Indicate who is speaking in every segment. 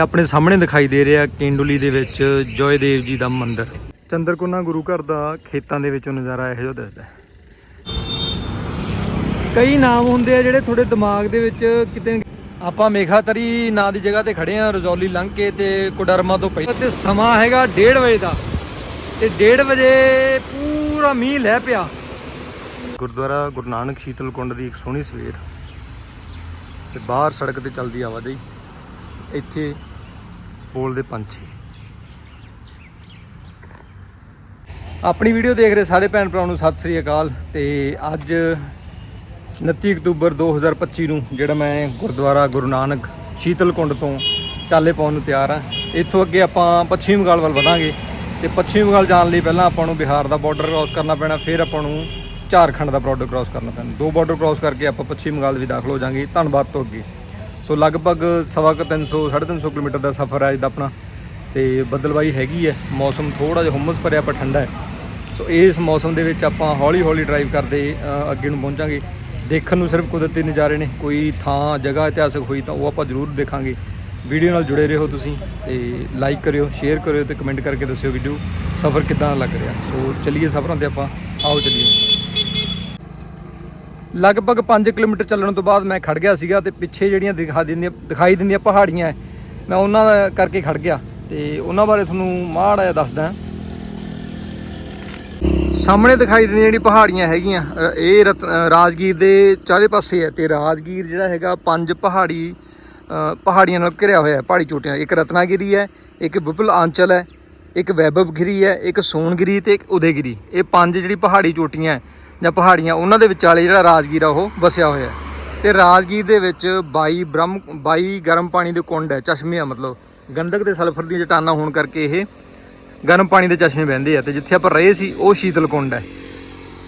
Speaker 1: ਆਪਣੇ ਸਾਹਮਣੇ ਦਿਖਾਈ ਦੇ ਰਿਹਾ ਕੇਂਡੂਲੀ ਦੇ ਵਿੱਚ ਜੋਇਦੇਵ ਜੀ ਦਾ ਮੰਦਿਰ। ਚੰਦਰਕੋਨਾ ਗੁਰੂ ਘਰ ਦਾ ਖੇਤਾਂ ਦੇ ਵਿੱਚੋਂ ਨਜ਼ਾਰਾ ਇਹੋ ਜਿਹਾ ਦਿਸਦਾ ਕਈ ਨਾਮ ਹੁੰਦੇ ਆ ਜਿਹੜੇ ਤੁਹਾਡੇ ਦਿਮਾਗ ਦੇ ਵਿੱਚ ਕਿਤੇ ਆਪਾਂ ਮੇਖਾਤਰੀ ਨਾਂ ਦੀ ਜਗ੍ਹਾ ਤੇ ਖੜੇ ਆ ਰਜੌਲੀ ਲੰਘ ਕੇ ਤੇ ਕੁਡਰਮਾ ਤੋਂ ਪਹਿਲਾਂ ਤੇ ਸਮਾਂ ਹੈਗਾ 1:30 ਵਜੇ ਦਾ ਤੇ 1:30 ਵਜੇ ਪੂਰਾ ਮੀਂਹ ਲੈ ਪਿਆ। ਗੁਰਦੁਆਰਾ ਗੁਰੂ ਨਾਨਕ ਸ਼ੀਤਲ ਕੁੰਡ ਦੀ ਇੱਕ ਸੋਹਣੀ ਸਵੇਰ ਤੇ ਬਾਹਰ ਸੜਕ ਤੇ ਚੱਲਦੀ ਆਵਾਜਾਈ। ਇੱਥੇ ਬੋਲਦੇ ਪੰਛੀ। ਆਪਣੀ ਵੀਡੀਓ ਦੇਖ ਰਹੇ ਸਾਰੇ ਭੈਣ ਭਰਾਵਾਂ ਨੂੰ ਸਤਿ ਸ੍ਰੀ ਅਕਾਲ ਤੇ ਅੱਜ 29 ਅਕਤੂਬਰ 2025 ਨੂੰ ਜਿਹੜਾ ਮੈਂ ਗੁਰਦੁਆਰਾ ਗੁਰੂ ਨਾਨਕ ਸ਼ੀਤਲ ਕੁੰਡ ਤੋਂ ਚਾਲੇ ਪਾਉਣ ਨੂੰ ਤਿਆਰ ਹਾਂ। ਇੱਥੋਂ ਅੱਗੇ ਆਪਾਂ ਪੱਛਮੀ ਬੰਗਾਲ ਵੱਲ ਵਧਾਂਗੇ ਤੇ ਪੱਛਮੀ ਬੰਗਾਲ ਜਾਣ ਲਈ ਪਹਿਲਾਂ ਆਪਾਂ ਨੂੰ ਬਿਹਾਰ ਦਾ ਬਾਰਡਰ ਕ੍ਰਾਸ ਕਰਨਾ ਪੈਣਾ, ਫਿਰ ਆਪਾਂ ਨੂੰ ਝਾਰਖੰਡ ਦਾ ਬਾਰਡਰ ਕ੍ਰਾਸ ਕਰਨਾ ਪੈਣਾ। ਦੋ ਬਾਰਡਰ ਕ੍ਰਾਸ ਕਰਕੇ ਆਪਾਂ ਪੱਛਮੀ ਬੰਗਾਲ ਵੀ ਦਾਖਲ ਹੋ ਜਾਾਂਗੇ। ਧੰਨਵਾਦ ਤੋਂ ਅੱਗੇ। ਸੋ ਲਗਭਗ ਸਵਾ ਕੁ 300 350 ਕਿਲੋਮੀਟਰ ਦਾ ਸਫ਼ਰ ਹੈ ਅੱਜ ਦਾ ਆਪਣਾ। ਤੇ ਬੱਦਲਬਾਈ ਹੈਗੀ ਹੈ। ਮੌਸਮ ਥੋੜਾ ਜਿਹਾ ਹੁਮਸ ਭਰਿਆ ਪਰ ਠੰਡਾ ਹੈ। ਸੋ ਇਸ ਮੌਸਮ ਦੇ ਵਿੱਚ ਆਪਾਂ ਹੌਲੀ ਹੌਲੀ ਡਰਾਈਵ ਕਰਦੇ ਅੱਗੇ ਨੂੰ ਪਹੁੰਚਾਂਗੇ। ਦੇਖਣ ਨੂੰ ਸਿਰਫ ਕੁਦਰਤੀ ਨਜ਼ਾਰੇ ਨੇ। ਕੋਈ ਥਾਂ, ਜਗ੍ਹਾ ਇਤਿਹਾਸਕ ਹੋਈ ਤਾਂ ਉਹ ਆਪਾਂ ਜ਼ਰੂਰ ਦੇਖਾਂਗੇ। ਵੀਡੀਓ ਨਾਲ ਜੁੜੇ ਰਹੋ ਤੁਸੀਂ ਤੇ ਲਾਈਕ ਕਰਿਓ ਸ਼ੇਅਰ ਕਰਿਓ ਤੇ ਕਮੈਂਟ ਕਰਕੇ ਦੱਸਿਓ ਵੀਡੀਓ ਸਫ਼ਰ ਕਿਦਾਂ ਲੱਗ ਰਿਹਾ। ਸੋ ਚੱਲੀਏ ਸਫ਼ਰਾਂ ਤੇ ਆਪਾਂ। ਆਓ ਚੱਲੀਏ। ਲਗਭਗ 5 ਕਿਲੋਮੀਟਰ ਚੱਲਣ ਤੋਂ ਬਾਅਦ ਮੈਂ ਖੜ ਗਿਆ ਸੀਗਾ ਤੇ ਪਿੱਛੇ ਜਿਹੜੀਆਂ ਦਿਖਾ ਦਿੰਦੀਆਂ ਦਿਖਾਈ ਦਿੰਦੀਆਂ ਪਹਾੜੀਆਂ ਹੈ, ਮੈਂ ਉਹਨਾਂ ਦਾ ਕਰਕੇ ਖੜ ਗਿਆ ਤੇ ਉਹਨਾਂ ਬਾਰੇ ਤੁਹਾਨੂੰ ਮਾੜਾ ਜਿਹਾ ਦੱਸਦਾ। ਸਾਹਮਣੇ ਦਿਖਾਈ ਦਿੰਦੀਆਂ ਜਿਹੜੀ ਪਹਾੜੀਆਂ ਹੈਗੀਆਂ ਇਹ ਰਤ- ਰਾਜਗੀਰ ਦੇ ਚਾਰੇ ਪਾਸੇ ਹੈ ਤੇ ਰਾਜਗੀਰ ਜਿਹੜਾ ਹੈਗਾ ਪੰਜ ਪਹਾੜੀ ਪਹਾੜੀਆਂ ਨਾਲ ਘਿਰਿਆ ਹੋਇਆ ਹੈ ਪਹਾੜੀ ਚੋਟੀਆਂ। ਇੱਕ ਰਤਨਾਗਿਰੀ ਹੈ ਇੱਕ ਵਿਪਲ ਆਂਚਲ ਹੈ ਇੱਕ ਵੈਭਵਗਿਰੀ ਹੈ ਇੱਕ ਸੋਨਗਿਰੀ ਤੇ ਇੱਕ ਉਦੈਗਿਰੀ। ਇਹ ਪੰਜ ਜਿਹੜੀ ਪਹਾੜੀ ਚੋਟੀਆਂ ਹੈ ਜਾਂ ਪਹਾੜੀਆਂ, ਉਹਨਾਂ ਦੇ ਵਿਚਾਲੇ ਜਿਹੜਾ ਰਾਜਗੀਰ ਆ, ਉਹ ਵਸਿਆ ਹੋਇਆ ਹੈ। ਤੇ ਰਾਜਗੀਰ ਦੇ ਵਿੱਚ 22 ਬ੍ਰਹਮ 22 ਗਰਮ ਪਾਣੀ ਦੇ ਕੁੰਡ ਹੈ, ਚਸ਼ਮੇ ਆ ਮਤਲਬ। ਗੰਧਕ ਤੇ ਸਲਫਰ ਦੀਆਂ ਚਟਾਨਾਂ ਹੋਣ ਕਰਕੇ ਇਹ ਗਰਮ ਪਾਣੀ ਦੇ ਚਸ਼ਮੇ ਵਹਿੰਦੇ ਆ। ਤੇ ਜਿੱਥੇ ਆਪਾਂ ਰਹੇ ਸੀ, ਉਹ ਸ਼ੀਤਲ ਕੁੰਡ ਹੈ।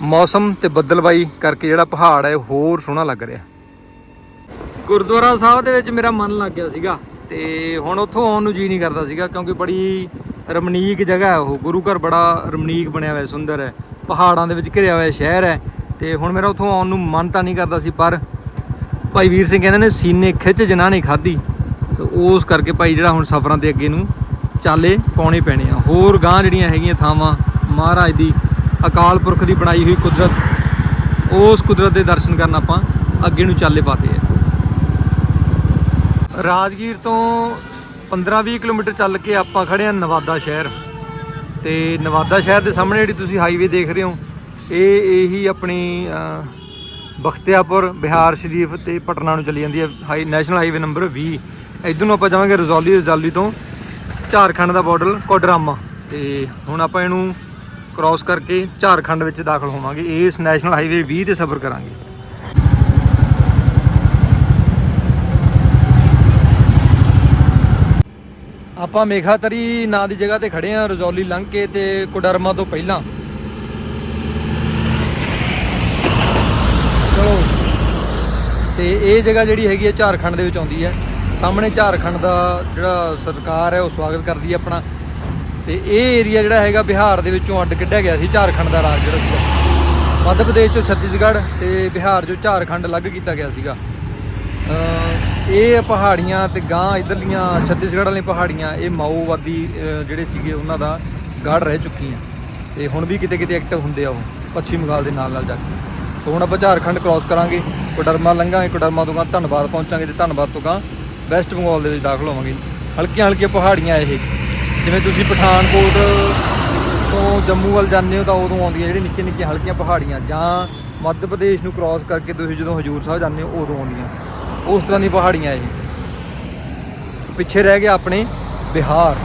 Speaker 1: ਮੌਸਮ ਤੇ ਬੱਦਲਬਾਈ ਕਰਕੇ ਜਿਹੜਾ ਪਹਾੜ ਹੈ ਹੋਰ ਸੋਹਣਾ ਲੱਗ ਰਿਹਾ। ਗੁਰਦੁਆਰਾ ਸਾਹਿਬ ਦੇ ਵਿੱਚ ਮੇਰਾ ਮਨ ਲੱਗ ਗਿਆ ਸੀਗਾ। ਤੇ ਹੁਣ ਉੱਥੋਂ ਆਉਣ ਨੂੰ ਜੀ ਨਹੀਂ ਕਰਦਾ ਸੀਗਾ, ਕਿਉਂਕਿ ਬੜੀ ਰਮਣੀਕ ਜਗ੍ਹਾ ਹੈ ਉਹ। ਗੁਰੂ ਘਰ ਬੜਾ ਰਮਣੀਕ ਬਣਿਆ ਹੋਇਆ, ਸੁੰਦਰ ਹੈ। ਪਹਾੜਾਂ ਦੇ ਵਿੱਚ ਘਿਰਿਆ ਹੋਇਆ ਸ਼ਹਿਰ ਹੈ ਤੇ ਹੁਣ ਮੇਰਾ ਉੱਥੋਂ ਆਉਣ ਨੂੰ ਮਨ ਤਾਂ ਨਹੀਂ ਕਰਦਾ ਸੀ, ਪਰ ਭਾਈ ਵੀਰ ਸਿੰਘ ਕਹਿੰਦੇ ਨੇ ਸੀਨੇ ਖਿੱਚ, ਜਿਨ੍ਹਾਂ ਨੇ ਖਾਧੀ। ਸੋ ਉਸ ਕਰਕੇ ਭਾਈ ਜਿਹੜਾ ਹੁਣ ਸਫ਼ਰਾਂ ਦੇ ਅੱਗੇ ਨੂੰ ਚਾਲੇ ਪਾਉਣੇ ਪੈਣੇ ਆ। ਹੋਰ ਗਾਂ ਜਿਹੜੀਆਂ ਹੈਗੀਆਂ ਥਾਵਾਂ, ਮਹਾਰਾਜ ਦੀ ਅਕਾਲ ਪੁਰਖ ਦੀ ਬਣਾਈ ਹੋਈ ਕੁਦਰਤ, ਉਸ ਕੁਦਰਤ ਦੇ ਦਰਸ਼ਨ ਕਰਨ ਆਪਾਂ ਅੱਗੇ ਨੂੰ ਚਾਲੇ ਪਾਤੇ ਆ। ਰਾਜਗੀਰ ਤੋਂ 15-20 ਕਿਲੋਮੀਟਰ ਚੱਲ ਕੇ ਆਪਾਂ ਖੜੇ ਆ ਨਵਾਦਾ ਸ਼ਹਿਰ। ਤੇ ਨਵਾਦਾ ਸ਼ਹਿਰ ਦੇ ਸਾਹਮਣੇ ਜਿਹੜੀ ਤੁਸੀਂ ਹਾਈਵੇ ਦੇਖ ਰਹੇ ਹੋ, ਇਹ ਇਹੀ ਆਪਣੀ ਬਖਤਿਆਪੁਰ, ਬਿਹਾਰ ਸ਼ਰੀਫ ਤੇ ਪਟਨਾ ਨੂੰ ਚਲੀ ਜਾਂਦੀ ਹੈ। ਹਾਈ ਨੈਸ਼ਨਲ ਹਾਈਵੇ ਨੰਬਰ 20 ਇਧਰ ਨੂੰ ਆਪਾਂ ਜਾਵਾਂਗੇ ਰਜ਼ੌਲੀ, ਰਜੌਲੀ ਤੋਂ ਝਾਰਖੰਡ ਦਾ ਬਾਰਡਰ ਕੋਡਰਾਮਾ। ਤੇ ਹੁਣ ਆਪਾਂ ਇਹਨੂੰ ਕ੍ਰਾਸ ਕਰਕੇ ਝਾਰਖੰਡ ਵਿੱਚ ਦਾਖਲ ਹੋਵਾਂਗੇ। ਇਸ ਨੈਸ਼ਨਲ ਹਾਈਵੇ 20 ਤੇ ਸਫ਼ਰ ਕਰਾਂਗੇ। ਆਪਾਂ ਮੇਖਾਤਰੀ ਨਾਂ ਦੀ ਜਗ੍ਹਾ ਤੇ ਖੜੇ ਆ, ਰਜ਼ੌਲੀ ਲੰਘ ਕੇ ਤੇ ਕੋਡਰਮਾ ਤੋਂ ਪਹਿਲਾਂ। ਚਲੋ। ਤੇ ਇਹ ਜਗ੍ਹਾ ਜਿਹੜੀ ਹੈਗੀ ਹੈ, ਝਾਰਖੰਡ ਦੇ ਵਿੱਚ ਆਉਂਦੀ ਹੈ। ਸਾਹਮਣੇ ਝਾਰਖੰਡ ਦਾ ਜਿਹੜਾ ਸਰਕਾਰ ਹੈ, ਉਹ ਸਵਾਗਤ ਕਰਦੀ ਹੈ ਆਪਣਾ। ਤੇ ਇਹ ਏਰੀਆ ਜਿਹੜਾ ਹੈਗਾ, ਬਿਹਾਰ ਦੇ ਵਿੱਚੋਂ ਅੱਡ ਕੱਢਿਆ ਗਿਆ ਸੀ, ਝਾਰਖੰਡ ਦਾ ਰਾਜ ਜਿਹੜਾ ਸੀਗਾ। ਮੱਧ ਪ੍ਰਦੇਸ਼ ਚੋਂ ਛੱਤੀਸਗੜ੍ਹ ਤੇ ਬਿਹਾਰ ਚੋਂ ਝਾਰਖੰਡ ਅਲੱਗ ਕੀਤਾ ਗਿਆ ਸੀਗਾ। ਇਹ ਪਹਾੜੀਆਂ ਤੇ ਗਾਂ ਇਧਰਲੀਆਂ, ਛੱਤੀਸਗੜ੍ਹ ਵਾਲੀਆਂ ਪਹਾੜੀਆਂ, ਇਹ ਮਾਓਵਾਦੀ ਜਿਹੜੇ ਸੀਗੇ ਉਹਨਾਂ ਦਾ ਗੜ ਰਹਿ ਚੁੱਕੀਆਂ ਤੇ ਹੁਣ ਵੀ ਕਿਤੇ ਕਿਤੇ ਐਕਟਿਵ ਹੁੰਦੇ ਆ ਉਹ, ਪੱਛਮੀ ਬੰਗਾਲ ਦੇ ਨਾਲ ਨਾਲ ਜਾ ਕੇ। ਸੋ ਹੁਣ ਆਪਾਂ ਝਾਰਖੰਡ ਕ੍ਰਾਸ ਕਰਾਂਗੇ, ਕੋਡਰਮਾ ਲੰਘਾਂਗੇ, ਕੋਡਰਮਾ ਤੋਂ ਗਾਂ ਧੰਨਵਾਦ ਪਹੁੰਚਾਂਗੇ ਤੇ ਧੰਨਵਾਦ ਤੋਂ ਗਾਂ ਵੈਸਟ ਬੰਗਾਲ ਦੇ ਵਿੱਚ ਦਾਖਲ ਹੋਵਾਂਗੇ। ਹਲਕੀਆਂ ਹਲਕੀਆਂ ਪਹਾੜੀਆਂ ਇਹ। ਜਿਵੇਂ ਤੁਸੀਂ ਪਠਾਨਕੋਟ ਤੋਂ ਜੰਮੂ ਵੱਲ ਜਾਂਦੇ ਹੋ ਤਾਂ ਉਦੋਂ ਆਉਂਦੀਆਂ ਜਿਹੜੀ ਨਿੱਕੀਆਂ ਨਿੱਕੀਆਂ ਹਲਕੀਆਂ ਪਹਾੜੀਆਂ ਜਾਂ ਮੱਧ ਪ੍ਰਦੇਸ਼ ਨੂੰ ਕ੍ਰਾਸ ਕਰਕੇ ਤੁਸੀਂ ਜਦੋਂ ਹਜੂਰ ਸਾਹਿਬ ਜਾਂਦੇ ਹੋ ਉਦੋਂ ਆਉਂਦੀਆਂ। ਉਸ ਤਰ੍ਹਾਂ ਦੀ ਪਹਾੜੀਆਂ ਇਹ। ਪਿੱਛੇ ਰਹਿ ਗਿਆ ਆਪਣੇ ਬਿਹਾਰ।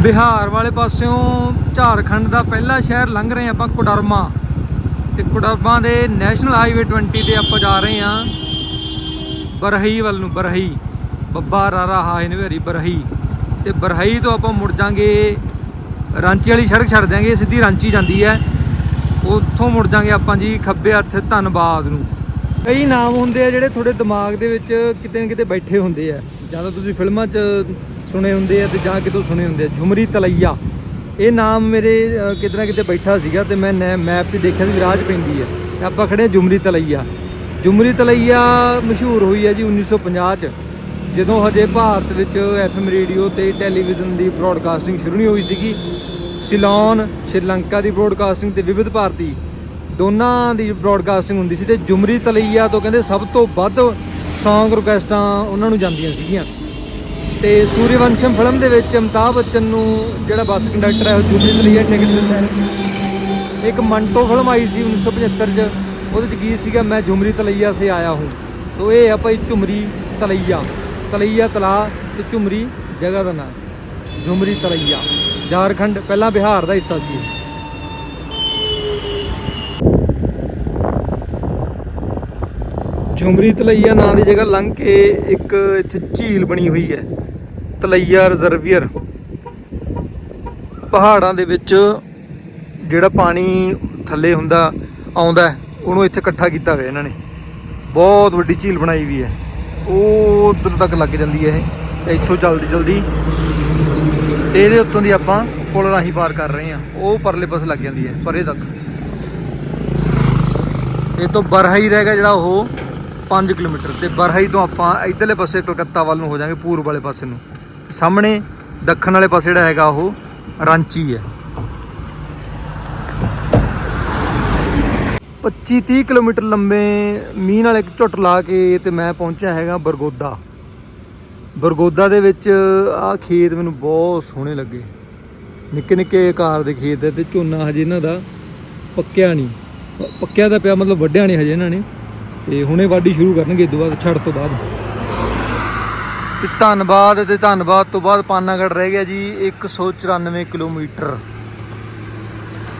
Speaker 1: ਬਿਹਾਰ ਵਾਲੇ ਪਾਸਿਓਂ ਝਾਰਖੰਡ ਦਾ ਪਹਿਲਾ ਸ਼ਹਿਰ ਲੰਘ ਰਹੇ ਹਾਂ ਆਪਾਂ ਕੋਡਰਮਾ। ਤੇ ਕੋਡਰਮਾ ਦੇ ਨੈਸ਼ਨਲ ਹਾਈਵੇ 20 ਤੇ ਆਪਾਂ ਜਾ ਰਹੇ ਹਾਂ। ਬਰਹੀ ਵੱਲ ਨੂੰ, ਬਰਹੀ। ਬੱਬਾ ਰਾਰਾ ਹਾਏ ਨਵੇਰੀ ਬਰਹੀ। ਤੇ ਬਰਹਈ ਤੋਂ ਆਪਾਂ ਮੁੜ ਜਾਾਂਗੇ, ਰਾਂਚੀ ਵਾਲੀ ਸੜਕ ਛੱਡ ਦਿਆਂਗੇ, ਸਿੱਧੀ ਰਾਂਚੀ ਜਾਂਦੀ ਹੈ। ਉੱਥੋਂ ਮੁੜ ਜਾਾਂਗੇ ਆਪਾਂ ਜੀ ਖੱਬੇ ਹੱਥ ਧੰਨਵਾਦ ਨੂੰ। ਕਈ ਨਾਮ ਹੁੰਦੇ ਆ ਜਿਹੜੇ ਤੁਹਾਡੇ ਦਿਮਾਗ ਦੇ ਵਿੱਚ ਕਿਤੇ ਨਾ ਕਿਤੇ ਬੈਠੇ ਹੁੰਦੇ ਆ। ਜਾਂ ਤਾਂ ਤੁਸੀਂ ਫਿਲਮਾਂ 'ਚ ਸੁਣੇ ਹੁੰਦੇ ਆ ਤੇ ਜਾਂ ਕਿਤੋਂ ਸੁਣੇ ਹੁੰਦੇ ਆ। ਝੁਮਰੀ ਤਲਈਆ। ਇਹ ਨਾਮ ਮੇਰੇ ਅ, ਕਿਤੇ ਨਾ ਕਿਤੇ ਬੈਠਾ ਸੀਗਾ ਤੇ ਮੈਂ ਮੈਪ ਤੇ ਦੇਖਿਆ ਸੀ ਵੀ ਰਾਹ ਪੈਂਦੀ ਹੈ ਤੇ ਆਪਾਂ ਖੜੇ ਹਾਂ ਝੁਮਰੀ ਤਲਈਆ। ਝੁਮਰੀ ਤਲਈਆ ਮਸ਼ਹੂਰ ਹੋਈ ਹੈ ਜੀ 1950 'ਚ ਜਦੋਂ ਹਜੇ ਭਾਰਤ ਵਿੱਚ ਐਫਐਮ ਰੇਡੀਓ ਤੇ ਟੈਲੀਵਿਜ਼ਨ ਦੀ ਬ੍ਰੌਡਕਾਸਟਿੰਗ ਸ਼ੁਰੂ ਨਹੀਂ ਹੋਈ ਸੀਗੀ। ਸਿਲੋਨ ਸ਼੍ਰੀਲੰਕਾ ਦੀ ਬ੍ਰੌਡਕਾਸਟਿੰਗ ਤੇ ਵਿਵਿਧ ਭਾਰਤੀ ਦੋਨਾਂ ਦੀ ਬ੍ਰੌਡਕਾਸਟਿੰਗ ਹੁੰਦੀ ਸੀ ਤੇ ਜੁਮਰੀ ਤਲਈਆ ਤੋਂ ਕਹਿੰਦੇ ਸਭ ਤੋਂ ਵੱਧ ਸੌਂਗ ਰਿਕੁਐਸਟਾਂ ਉਹਨਾਂ ਨੂੰ ਜਾਂਦੀਆਂ ਸੀਗੀਆਂ। ਤੇ ਸੂਰਯਵੰਸ਼ਮ ਫਿਲਮ ਦੇ ਵਿੱਚ ਅਮਿਤਾਭ ਬੱਚਨ ਨੂੰ ਜਿਹੜਾ ਬੱਸ ਕੰਡਕਟਰ ਹੈ, ਉਹ ਜੁਮਰੀ ਤਲਈਆ ਟਿਕਟ ਦਿੰਦਾ ਹੈ। ਇੱਕ ਮੰਟੋ ਫਿਲਮ ਆਈ ਸੀ 1975 ਚ, ਉਹਦੇ ਚ ਗੀਤ ਸੀਗਾ, ਮੈਂ ਝੁਮਰੀ ਤਲਈਆ ਸੇ ਆਇਆ ਹੂੰ। ਤੋ ਇਹ ਆ ਭਾਈ ਝੁਮਰੀ ਤਲਈਆ। ਤਲਈਆ ਤਲਾ ਤੇ ਝੁਮਰੀ ਜਗ੍ਹਾ ਦਾ ਨਾਮ। ਝੁਮਰੀ ਤਲਈਆ। ਝਾਰਖੰਡ ਪਹਿਲਾਂ ਬਿਹਾਰ ਦਾ ਹਿੱਸਾ ਸੀ ਇਹ। ਝੁਮਰੀ ਤਲਈਆ ਨਾਂ ਦੀ ਜਗ੍ਹਾ ਲੰਘ ਕੇ ਇੱਕ ਇੱਥੇ ਝੀਲ ਬਣੀ ਹੋਈ ਹੈ। ਤਲਈਆ ਰਿਜ਼ਰਵੀਅਰ। ਪਹਾੜਾਂ ਦੇ ਵਿੱਚ ਜਿਹੜਾ ਪਾਣੀ ਥੱਲੇ ਹੁੰਦਾ, ਆਉਂਦਾ ਉਹਨੂੰ ਇੱਥੇ ਇਕੱਠਾ ਕੀਤਾ ਹੋਇਆ ਇਹਨਾਂ ਨੇ। ਬਹੁਤ ਵੱਡੀ ਝੀਲ ਬਣਾਈ ਵੀ ਹੈ। ਉਹ ਉੱਧਰ ਤੱਕ ਲੱਗ ਜਾਂਦੀ ਹੈ ਇਹ। ਇੱਥੋਂ ਜਲਦੀ ਜਲਦੀ ਤੇ ਇਹਦੇ ਉੱਤੋਂ ਦੀ ਆਪਾਂ ਪੁਲ ਰਾਹੀਂ ਪਾਰ ਕਰ ਰਹੇ ਹਾਂ। ਉਹ ਪਰਲੇ ਪਾਸੇ ਲੱਗ ਜਾਂਦੀ ਹੈ, ਪਰੇ ਤੱਕ। ਇਹ ਤੋਂ ਬਰਹਾਈ ਰਹਿ ਗਿਆ ਜਿਹੜਾ ਉਹ 5 ਕਿਲੋਮੀਟਰ ਤੇ। ਬਰਹਾਈ ਤੋਂ ਆਪਾਂ ਇਧਰਲੇ ਪਾਸੇ ਕਲਕੱਤਾ ਵੱਲ ਨੂੰ ਹੋ ਜਾਾਂਗੇ ਪੂਰਬ ਵਾਲੇ ਪਾਸੇ ਨੂੰ। ਸਾਹਮਣੇ ਦੱਖਣ ਵਾਲੇ ਪਾਸੇ ਜਿਹੜਾ ਹੈਗਾ ਉਹ ਰਾਂਚੀ ਹੈ। 25 30 ਕਿਲੋਮੀਟਰ ਲੰਬੇ ਮੀਂਹ ਨਾਲ ਇੱਕ ਝੁੱਟ ਲਾ ਕੇ ਤੇ ਮੈਂ ਪਹੁੰਚਿਆ ਹੈਗਾ ਬਰਗੋਦਾ। ਬਰਗੋਦਾ ਦੇ ਵਿੱਚ ਆਹ ਖੇਤ ਮੈਨੂੰ ਬਹੁਤ ਸੋਹਣੇ ਲੱਗੇ। ਨਿੱਕੇ ਨਿੱਕੇ ਆਕਾਰ ਦੇ ਖੇਤ ਹੈ ਤੇ ਝੋਨਾ ਹਜੇ ਇਹਨਾਂ ਦਾ ਪੱਕਿਆ ਨਹੀਂ। ਪੱਕਿਆ ਤਾਂ ਪਿਆ ਮਤਲਬ ਵੱਢਿਆ ਨਹੀਂ ਹਜੇ ਇਹਨਾਂ ਨੇ। ਤੇ ਹੁਣੇ ਵਾਢੀ ਸ਼ੁਰੂ ਕਰਨਗੇ ਤੋਂ ਬਾਅਦ, ਛੱਡ ਤੋਂ ਬਾਅਦ। ਤੇ ਧੰਨਵਾਦ ਤੇ ਧੰਨਵਾਦ ਤੋਂ ਬਾਅਦ ਪਾਨਾਗੜ ਰਹਿ ਗਿਆ ਜੀ 194 ਕਿਲੋਮੀਟਰ।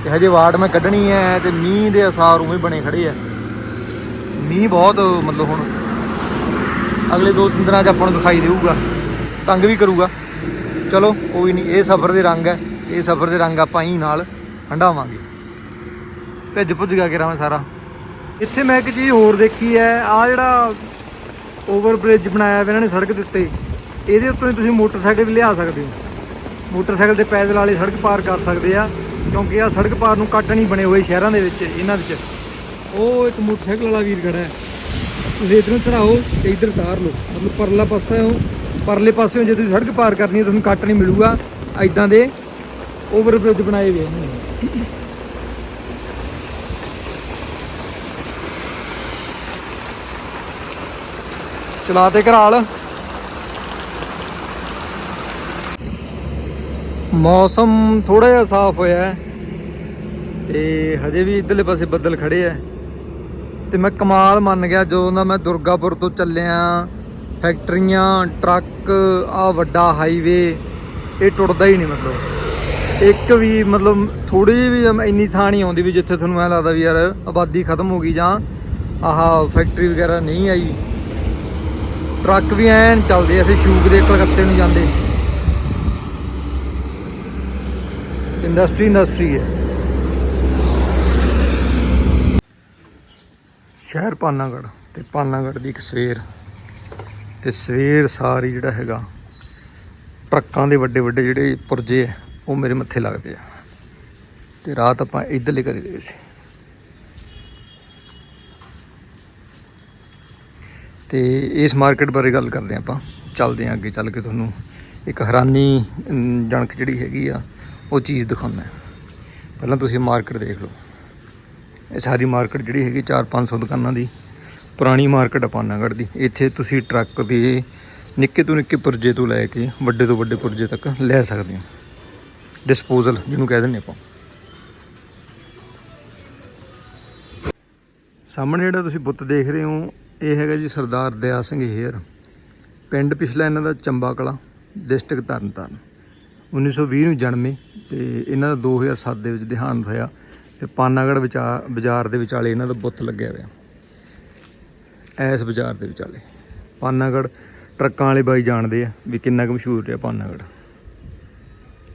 Speaker 1: ਤੇ ਹਜੇ ਵਾਰਡ ਮੈਂ ਕੱਢਣੀ ਹੈ ਤੇ ਮੀਂਹ ਦੇ ਅਸਾਰ ਉਵੇਂ ਬਣੇ ਖੜੇ ਆ। ਮੀਂਹ ਬਹੁਤ ਮਤਲਬ ਹੁਣ ਅਗਲੇ ਦੋ ਤਿੰਨ ਦਿਨਾਂ 'ਚ ਆਪਾਂ ਨੂੰ ਦਿਖਾਈ ਦੇਊਗਾ, ਤੰਗ ਵੀ ਕਰੂਗਾ। ਚਲੋ ਕੋਈ ਨਹੀਂ ਇਹ ਸਫ਼ਰ ਦੇ ਰੰਗ ਹੈ, ਇਹ ਸਫ਼ਰ ਦੇ ਰੰਗ ਆਪਾਂ ਹੀ ਨਾਲ ਹੰਡਾਵਾਂਗੇ ਭਿੱਜ ਭੁੱਜ ਗਿਆ ਕਿਰਾਂ ਸਾਰਾ। ਇੱਥੇ ਮੈਂ ਇੱਕ ਚੀਜ਼ ਹੋਰ ਦੇਖੀ ਹੈ ਆ ਜਿਹੜਾ ਓਵਰ ਬ੍ਰਿਜ ਬਣਾਇਆ ਹੋਇਆ ਇਹਨਾਂ ਨੇ ਸੜਕ ਦੇ ਉੱਤੇ। ਇਹਦੇ ਉੱਤੇ ਹੀ ਤੁਸੀਂ ਮੋਟਰਸਾਈਕਲ ਵੀ ਲਿਆ ਸਕਦੇ ਹੋ। ਮੋਟਰਸਾਈਕਲ ਤੇ ਪੈਦਲ ਵਾਲੇ ਸੜਕ ਪਾਰ ਕਰ ਸਕਦੇ ਆ, ਕਿਉਂਕਿ ਆ ਸੜਕ ਪਾਰ ਨੂੰ ਕੱਟ ਨਹੀਂ ਬਣੇ ਹੋਏ ਸ਼ਹਿਰਾਂ ਦੇ ਵਿੱਚ, ਇਹਨਾਂ ਵਿੱਚ। ਉਹ ਇੱਕ ਮੋਟਰਸਾਈਕਲ ਵਾਲਾ ਵੀਰ ਖੜਾ ਹੈ। ਤੁਸੀਂ ਇੱਧਰੋਂ ਚੜਾਓ ਤੇ ਇੱਧਰ ਉਤਾਰ ਲਓ। ਮਤਲਬ ਪਰਲਾ ਪਾਸਾ ਹੋ ਉਹ। ਪਰਲੇ ਪਾਸਿਓਂ ਜੇ ਤੁਸੀਂ ਸੜਕ ਪਾਰ ਕਰਨੀ ਹੈ, ਤੁਹਾਨੂੰ ਕੱਟ ਨਹੀਂ ਮਿਲੂਗਾ। ਐਦਾਂ ਦੇ ਓਵਰ ਬ੍ਰਿਜ ਬਣਾਏ ਹੋਏ ਇਹਨਾਂ ਨੇ। ਚਲਾ ਤੇ ਘਰਾਲ। ਮੌਸਮ ਥੋੜਾ ਜਿਹਾ ਸਾਫ਼ ਹੋਇਆ ਹੈ ਤੇ ਹਜੇ ਵੀ ਇਧਰਲੇ ਪਾਸੇ ਬੱਦਲ ਖੜੇ ਆ ਤੇ ਮੈਂ ਕਮਾਲ ਮੰਨ ਗਿਆ ਜਦੋਂ ਦਾ ਮੈਂ ਦੁਰਗਾਪੁਰ ਤੋਂ ਚੱਲਿਆ, ਫੈਕਟਰੀਆਂ, ਟਰੱਕ ਆ ਵੱਡਾ ਹਾਈਵੇ ਇਹ ਟੁੱਟਦਾ ਹੀ ਨਹੀਂ ਮਤਲਬ। ਇੱਕ ਵੀ ਮਤਲਬ ਥੋੜੀ ਜਿਹੀ ਵੀ ਇੰਨੀ ਥਾਂ ਨਹੀਂ ਆਉਂਦੀ ਵੀ ਜਿੱਥੇ ਤੁਹਾਨੂੰ ਐ ਲੱਗਦਾ ਵੀ ਯਾਰ ਆਬਾਦੀ ਖਤਮ ਹੋ ਗਈ ਜਾਂ ਆਹ ਫੈਕਟਰੀ ਵਗੈਰਾ ਨਹੀਂ ਆਈ। ਟਰੱਕ ਵੀ ਐਨ ਚੱਲਦੇ ਅਸੀਂ ਸ਼ੂਕ ਦੇ ਕਲਕੱਤੇ ਨੂੰ ਜਾਂਦੇ। ਇੰਡਸਟਰੀ ਇੰਡਸਟਰੀ ਹੈ। ਸ਼ਹਿਰ ਪਾਨਾਗੜ ਤੇ ਪਾਨਾਗੜ ਦੀ ਇੱਕ ਸਵੇਰ ਤੇ ਸਵੇਰ ਸਾਰੀ ਜਿਹੜਾ ਹੈਗਾ, ਟਰੱਕਾਂ ਦੇ ਵੱਡੇ ਵੱਡੇ ਜਿਹੜੇ ਪੁਰਜੇ ਆ, ਉਹ ਮੇਰੇ ਮੱਥੇ ਲੱਗਦੇ ਆ। ਤੇ ਰਾਤ ਆਪਾਂ ਇੱਧਰਲੇ ਘਰੇ ਗਏ ਸੀ। ਤੇ ਇਸ ਮਾਰਕੀਟ ਬਾਰੇ ਗੱਲ ਕਰਦੇ ਹਾਂ ਆਪਾਂ। ਚੱਲਦੇ ਹਾਂ ਅੱਗੇ ਚੱਲ ਕੇ ਤੁਹਾਨੂੰ। ਇੱਕ ਹੈਰਾਨੀ ਅਮ, ਜਿਹੜੀ ਹੈਗੀ ਆ ਉਹ ਚੀਜ਼ ਦਿਖਾਉਣਾ ਪਹਿਲਾਂ ਤੁਸੀਂ ਮਾਰਕੀਟ ਦੇਖ ਲਓ। ਇਹ ਸਾਰੀ ਮਾਰਕੀਟ ਜਿਹੜੀ ਹੈਗੀ 4-500 ਦੁਕਾਨਾਂ ਦੀ ਪੁਰਾਣੀ ਮਾਰਕੀਟ ਆ ਪਾਨਾਗੜ੍ਹ ਦੀ। ਇੱਥੇ ਤੁਸੀਂ ਟਰੱਕ ਦੇ ਨਿੱਕੇ ਤੋਂ ਨਿੱਕੇ ਪੁਰਜੇ ਤੋਂ ਲੈ ਕੇ ਵੱਡੇ ਤੋਂ ਵੱਡੇ ਪੁਰਜੇ ਤੱਕ ਲੈ ਸਕਦੇ ਹੋ। ਡਿਸਪੋਜ਼ਲ ਜਿਹਨੂੰ ਕਹਿ ਦਿੰਦੇ ਆਪਾਂ। ਸਾਹਮਣੇ ਜਿਹੜਾ ਤੁਸੀਂ ਬੁੱਤ ਦੇਖ ਰਹੇ ਹੋ ਇਹ ਹੈਗਾ ਜੀ ਸਰਦਾਰ ਦਇਆ ਸਿੰਘ ਹੇਅਰ, ਪਿੰਡ ਪਿਛਲਾ ਇਹਨਾਂ ਦਾ ਚੰਬਾ ਕਲਾ, ਡਿਸਟ੍ਰਿਕਟ ਤਰਨਤਾਰਨ। 1920 ਨੂੰ ਜਨਮੇ ਤੇ ਇਹਨਾਂ ਦਾ 2007 ਦੇ ਵਿੱਚ ਦੇਹਾਂਤ ਹੋਇਆ ਤੇ ਪਾਨਾਗੜ ਵਿਚਾਰ ਬਾਜ਼ਾਰ ਦੇ ਵਿਚਾਲੇ ਇਹਨਾਂ ਦਾ ਬੁੱਤ ਲੱਗਿਆ ਹੋਇਆ। ਐਸ ਬਾਜ਼ਾਰ ਦੇ ਵਿਚਾਲੇ। ਪਾਨਾਗੜ ਟਰੱਕਾਂ ਵਾਲੇ ਬਾਈ ਜਾਣਦੇ ਆ ਵੀ ਕਿੰਨਾ ਕੁ ਮਸ਼ਹੂਰ ਰਿਹਾ ਪਾਨਾਗੜ